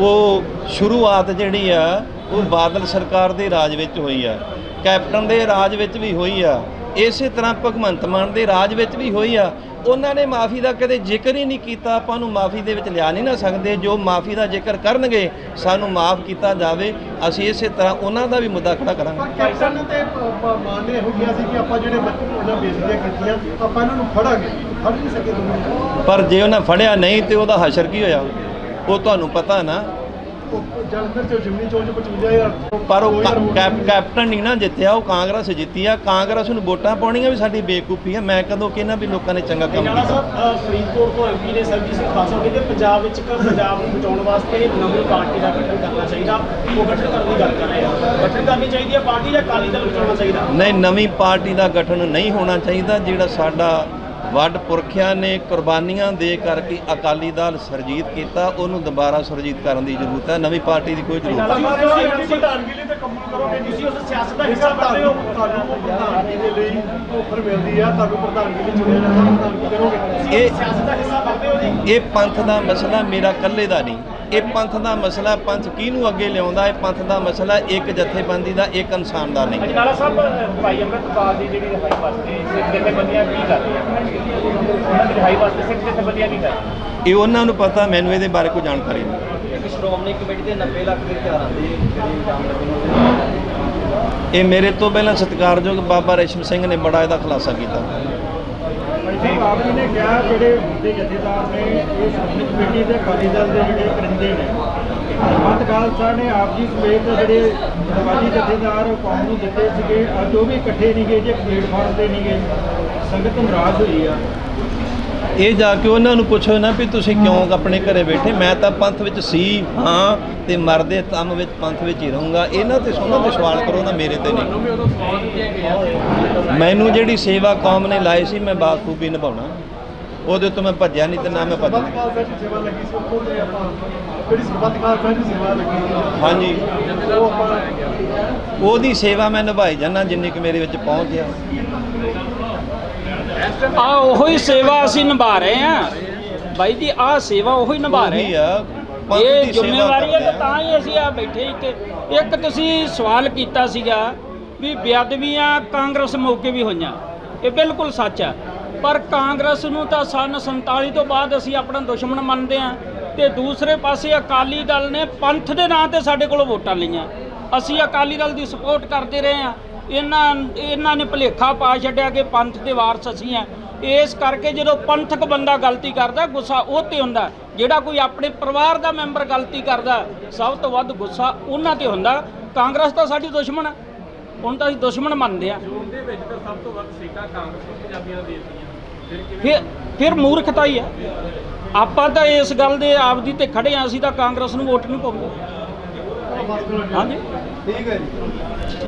ਉਹ ਸ਼ੁਰੂਆਤ ਜਿਹੜੀ ਆ ਉਹ ਬਾਦਲ ਸਰਕਾਰ ਦੇ ਰਾਜ ਵਿੱਚ ਹੋਈ ਆ। ਕੈਪਟਨ ਦੇ ਰਾਜ ਵਿੱਚ ਵੀ ਹੋਈ ਆ। ਇਸੇ ਤਰ੍ਹਾਂ ਭਗਵੰਤ ਮਾਨ ਦੇ ਰਾਜ ਵਿੱਚ ਵੀ ਹੋਈ ਆ। ਉਹਨਾਂ ਨੇ ਮਾਫੀ ਦਾ ਕਦੇ ਜ਼ਿਕਰ ਹੀ ਨਹੀਂ ਕੀਤਾ। ਆਪਾਂ ਨੂੰ ਮਾਫੀ ਦੇ ਵਿੱਚ ਲਿਆ ਨਹੀਂ ਨਾ ਸਕਦੇ। ਜੋ ਮਾਫੀ ਦਾ ਜ਼ਿਕਰ ਕਰਨਗੇ ਸਾਨੂੰ ਮਾਫ ਕੀਤਾ ਜਾਵੇ। ਅਸੀਂ ਇਸੇ ਤਰ੍ਹਾਂ ਉਹਨਾਂ ਦਾ ਵੀ ਮੁੱਦਾ ਖੜਾ ਕਰਾਂਗੇ। ਪਰ ਕੈਪਟਨ ਨੇ ਤੇ ਪ- ਪ- ਮਾਨ ਨੇ ਇਹੋ ਕਿਹਾ ਸੀ ਕਿ ਆਪਾਂ ਜਿਹੜੇ ਬੱਚੇ ਉਹਨਾਂ ਬੇਇੱਜ਼ਤੀਆਂ ਕੀਤੀਆਂ ਆਪਾਂ ਇਹਨਾਂ ਨੂੰ ਫੜਾਂਗੇ। ਫੜ ਨਹੀਂ ਸਕੇ ਤੁਸੀਂ ਪਰ ਜੇ ਉਹਨਾਂ ਫੜਿਆ ਨਹੀਂ ਤੇ ਉਹਦਾ ਹਸ਼ਰ ਕੀ ਹੋਇਆ? ਉਹ ਤੁਹਾਨੂੰ ਪਤਾ ਨਾ ਜਲੰਧਰ ਚ ਜਿਮਨੀ ਚੋਂ ਚ 55000 ਪਰ ਉਹ ਕੈਪਟਨ ਨਹੀਂ ਨਾ ਜਿੱਤਿਆ ਉਹ ਕਾਂਗਰਸ ਜਿੱਤੀ ਆ। ਕਾਂਗਰਸ ਨੂੰ ਵੋਟਾਂ ਪਾਉਣੀਆਂ ਵੀ ਸਾਡੀ ਬੇਕੂਫੀ ਆ। ਮੈਂ ਕਦੋਂ ਕਹਿੰਦਾ ਵੀ ਲੋਕਾਂ ਨੇ ਚੰਗਾ ਕੰਮ ਕੀਤਾ। ਸਾਹਿਬ ਅ, ਫਰੀਦਕੋਟ ਤੋਂ ਐਮਪੀ ਨੇ ਸਰਜੀਤ ਸਿੰਘ ਖਾਲਸਾ ਕਹਿੰਦੇ ਪੰਜਾਬ ਵਿੱਚ ਪੰਜਾਬ ਨੂੰ ਬਚਾਉਣ ਵਾਸਤੇ ਨਵੀਂ ਪਾਰਟੀ ਦਾ ਗਠਨ ਕਰਨਾ ਚਾਹੀਦਾ। ਉਹ ਗਠਨ ਕਰਨ ਦੀ ਗੱਲ ਕਰ ਰਹੇ ਆ। ਗਠਨ ਕਰਨੀ ਚਾਹੀਦੀ ਹੈ ਪਾਰਟੀ ਜਾਂ ਅਕਾਲੀ ਦਲ ਬਚਾਉਣਾ ਚਾਹੀਦਾ? ਨਹੀਂ ਨਵੀਂ ਪਾਰਟੀ ਦਾ ਗਠਨ ਨਹੀਂ ਹੋਣਾ ਚਾਹੀਦਾ ਜਿਹੜਾ ਸਾਡਾ ਵੱਡ ਪੁਰਖਿਆਂ ਨੇ ਕੁਰਬਾਨੀਆਂ ਦੇ ਕਰਕੇ ਅਕਾਲੀ ਦਲ ਸਰਜੀਤ ਕੀਤਾ ਉਹਨੂੰ ਦੁਬਾਰਾ ਸਰਜੀਤ ਕਰਨ ਦੀ ਜ਼ਰੂਰਤ ਹੈ। ਨਵੀਂ ਪਾਰਟੀ ਦੀ ਕੋਈ ਜ਼ਰੂਰਤ ਨਹੀਂ। ਤੁਸੀਂ ਪ੍ਰਧਾਨਗੀ ਲਈ ਤੇ ਕਬੂਲ ਕਰੋਗੇ। ਤੁਸੀਂ ਉਸ ਸਿਆਸਤ ਦਾ ਹਿੱਸਾ ਬਣਦੇ ਹੋ। ਤੁਹਾਨੂੰ ਪ੍ਰਧਾਨਗੀ ਦੇ ਲਈ ਆਫਰ ਮਿਲਦੀ ਆ। ਤੁਹਾਨੂੰ ਪ੍ਰਧਾਨਗੀ ਲਈ ਚੁਣਿਆ ਜਾਂਦਾ ਪ੍ਰਧਾਨਗੀ ਕਰੋਗੇ। ਇਹ ਸਿਆਸਤ ਦਾ ਹਿੱਸਾ ਬਣਦੇ ਹੋ ਜੀ। ਇਹ ਪੰਥ ਦਾ ਮਸਲਾ ਮੇਰਾ ਇਕੱਲੇ ਦਾ ਨਹੀਂ। ਇਹ ਪੰਥ ਦਾ ਮਸਲਾ ਪੰਥ ਕਿਹਨੂੰ ਅੱਗੇ ਲਿਆਉਂਦਾ? ਇਹ ਪੰਥ ਦਾ ਮਸਲਾ ਇੱਕ ਜਥੇਬੰਦੀ ਦਾ ਇੱਕ ਇਨਸਾਨ ਦਾ ਨਹੀਂ। ਅਜਨਾਲਾ ਸਾਹਿਬ ਭਾਈ ਅੰਮ੍ਰਿਤਪਾਲ ਦੀ ਜਿਹੜੀ ਰਿਹਾਈ ਵਾਸਤੇ ਸਿੱਖ ਜਥੇਬੰਦੀਆਂ ਕੀ ਕਰ ਰਹੀਆਂ? ਉਹਨਾਂ ਦੀ ਰਿਹਾਈ ਵਾਸਤੇ ਸਿੱਖ ਜਥੇਬੰਦੀਆਂ ਕੀ ਕਰ ਇਹ ਉਹਨਾਂ ਨੂੰ ਪਤਾ ਮੈਨੂੰ ਇਹਦੇ ਬਾਰੇ ਕੋਈ ਜਾਣਕਾਰੀ ਨਹੀਂ। ਇੱਕ ਸ਼੍ਰੋਮਣੀ ਕਮੇਟੀ ਦੇ 90 ਲੱਖ ਦੇ ਵਿਚਾਰਾਂ ਦੇ ਜਿਹੜੇ ਇਲਜ਼ਾਮ ਲੱਗੇ ਨੇ। ਇਹ ਮੇਰੇ ਤੋਂ ਪਹਿਲਾਂ ਸਤਿਕਾਰਯੋਗ ਬਾਬਾ ਰੇਸ਼ਮ ਸਿੰਘ ਨੇ ਬੜਾ ਇਹਦਾ ਖੁਲਾਸਾ ਕੀਤਾ। ਜੀ, ਆਪ ਜੀ ਨੇ ਕਿਹਾ ਜਿਹੜੇ ਵੱਡੇ ਜਥੇਦਾਰ ਨੇ, ਇਹ ਸ਼੍ਰੋਮਣੀ ਕਮੇਟੀ ਦੇ ਅਕਾਲੀ ਦਲ ਦੇ ਜਿਹੜੇ ਕਰਿੰਦੇ ਨੇ। ਮਤ ਖਾਲਸਾ ਨੇ ਆਪ ਜੀ ਸਮੇਤ ਜਿਹੜੇ ਸਮਾਜੀ ਜਥੇਦਾਰ ਕੌਮ ਨੂੰ ਦਿੱਤੇ ਸੀਗੇ, ਅੱਜ ਉਹ ਵੀ ਇਕੱਠੇ ਨਹੀਂ ਗਏ, ਜੇ ਪਲੇਟਫਾਰਮ ਤੇ ਨਹੀਂ ਗਏ। ਸੰਗਤ ਨਾਰਾਜ਼ ਹੋਈ ਆ। ਇਹ ਜਾ ਕੇ ਉਹਨਾਂ ਨੂੰ ਪੁੱਛੋ ਨਾ ਵੀ ਤੁਸੀਂ ਕਿਉਂ ਆਪਣੇ ਘਰੇ ਬੈਠੇ? ਮੈਂ ਤਾਂ ਪੰਥ ਵਿੱਚ ਸੀ, ਹਾਂ, ਤੇ ਮਰਦੇ ਤਮ ਵਿੱਚ ਪੰਥ ਵਿੱਚ ਹੀ ਰਹੂੰਗਾ। ਇਹਨਾਂ ਤੇ ਸੋਹਣਾ ਤੇ ਸਵਾਲ ਕਰੋ ਨਾ ਮੇਰੇ ਤੇ ਨਹੀਂ। ਮੈਨੂੰ ਜਿਹੜੀ ਸੇਵਾ ਕੌਮ ਨੇ ਲਾਈ ਸੀ, ਮੈਂ ਬਾਖੂਬੀ ਨਿਭਾਉਣਾ। ਉਹਦੇ ਤੋਂ ਮੈਂ ਭੱਜਿਆ ਨਹੀਂ ਤੇ ਨਾ ਮੈਂ ਸਰਬੱਤ ਹਾਂਜੀ। ਉਹਦੀ ਸੇਵਾ ਮੈਂ ਨਿਭਾਈ ਜਾਣਾ ਜਿੰਨੀ ਕਿ ਮੇਰੇ ਵਿੱਚ ਪਹੁੰਚ ਗਿਆ। ਆ ਉਹੋ ਹੀ ਸੇਵਾ ਅਸੀਂ ਨਿਭਾ ਰਹੇ ਆ। ਬਾਈ ਜੀ ਆ ਸੇਵਾ ਉਹੋ ਹੀ ਨਿਭਾ ਰਹੇ ਆ। ਇਹ ਜ਼ਿੰਮੇਵਾਰੀ ਹੈ ਤਾਂ ਹੀ ਅਸੀਂ ਆ ਬੈਠੇ ਇੱਥੇ ਇੱਕ ਤੁਸੀਂ ਸਵਾਲ ਕੀਤਾ ਸੀਗਾ ਵੀ ਬੇਅਦਬੀਆਂ ਕਾਂਗਰਸ ਮੌਕੇ ਵੀ ਹੋਈਆਂ। ਇਹ ਬਿਲਕੁਲ ਸੱਚ ਹੈ ਪਰ ਕਾਂਗਰਸ ਨੂੰ ਤਾਂ ਸਨ 47 ਤੋਂ ਬਾਅਦ ਅਸੀਂ ਆਪਣਾ ਦੁਸ਼ਮਣ ਮੰਨਦੇ ਆ ਤੇ ਦੂਸਰੇ ਪਾਸੇ ਅਕਾਲੀ ਦਲ ਨੇ ਪੰਥ ਦੇ ਨਾਂ ਤੇ ਸਾਡੇ ਕੋਲੋਂ ਵੋਟਾਂ ਲਈਆਂ। ਅਸੀਂ ਅਕਾਲੀ ਦਲ ਦੀ ਸਪੋਰਟ ਕਰਦੇ ਰਹੇ ਆ। ਇਹਨਾਂ ਇਹਨਾਂ ਨੇ ਭੁਲੇਖਾ ਪਾ ਛੱਡਿਆ ਕਿ ਪੰਥ ਦੇ ਵਾਰਸ ਅਸੀਂ ਆ। ਇਸ ਕਰਕੇ ਜਦੋਂ ਪੰਥਕ ਬੰਦਾ ਗਲਤੀ ਕਰਦਾ, ਗੁੱਸਾ ਉਹ ਤੇ ਹੁੰਦਾ। ਜਿਹੜਾ ਕੋਈ ਆਪਣੇ ਪਰਿਵਾਰ ਦਾ ਮੈਂਬਰ ਗਲਤੀ ਕਰਦਾ, ਸਭ ਤੋਂ ਵੱਧ ਗੁੱਸਾ ਉਹਨਾਂ ਤੇ ਹੁੰਦਾ। ਕਾਂਗਰਸ ਤਾਂ ਸਾਡੀ ਦੁਸ਼ਮਣ ਆ। ਹੁਣ ਤਾਂ ਅਸੀਂ ਦੁਸ਼ਮਣ ਮੰਨਦੇ ਆ। ਜੂਨ ਦੇ ਵਿੱਚ ਤਾਂ ਸਭ ਤੋਂ ਵੱਧ ਸੀਟਾਂ ਕਾਂਗਰਸ ਪੰਜਾਬੀਆਂ ਨੂੰ ਦੇ ਫਿਰ ਫਿਰ ਮੂਰਖਤਾ ਹੀ ਹੈ ਆਪਾਂ ਤਾਂ ਇਸ ਗੱਲ ਦੇ ਆਪਦੀ ਤੇ ਖੜੇ ਆ, ਅਸੀਂ ਤਾਂ ਕਾਂਗਰਸ ਨੂੰ ਵੋਟ ਨਹੀਂ ਪਾਉਂਦੇ। ਹਾਂਜੀ। ਠੀਕ ਹੈ ਜੀ।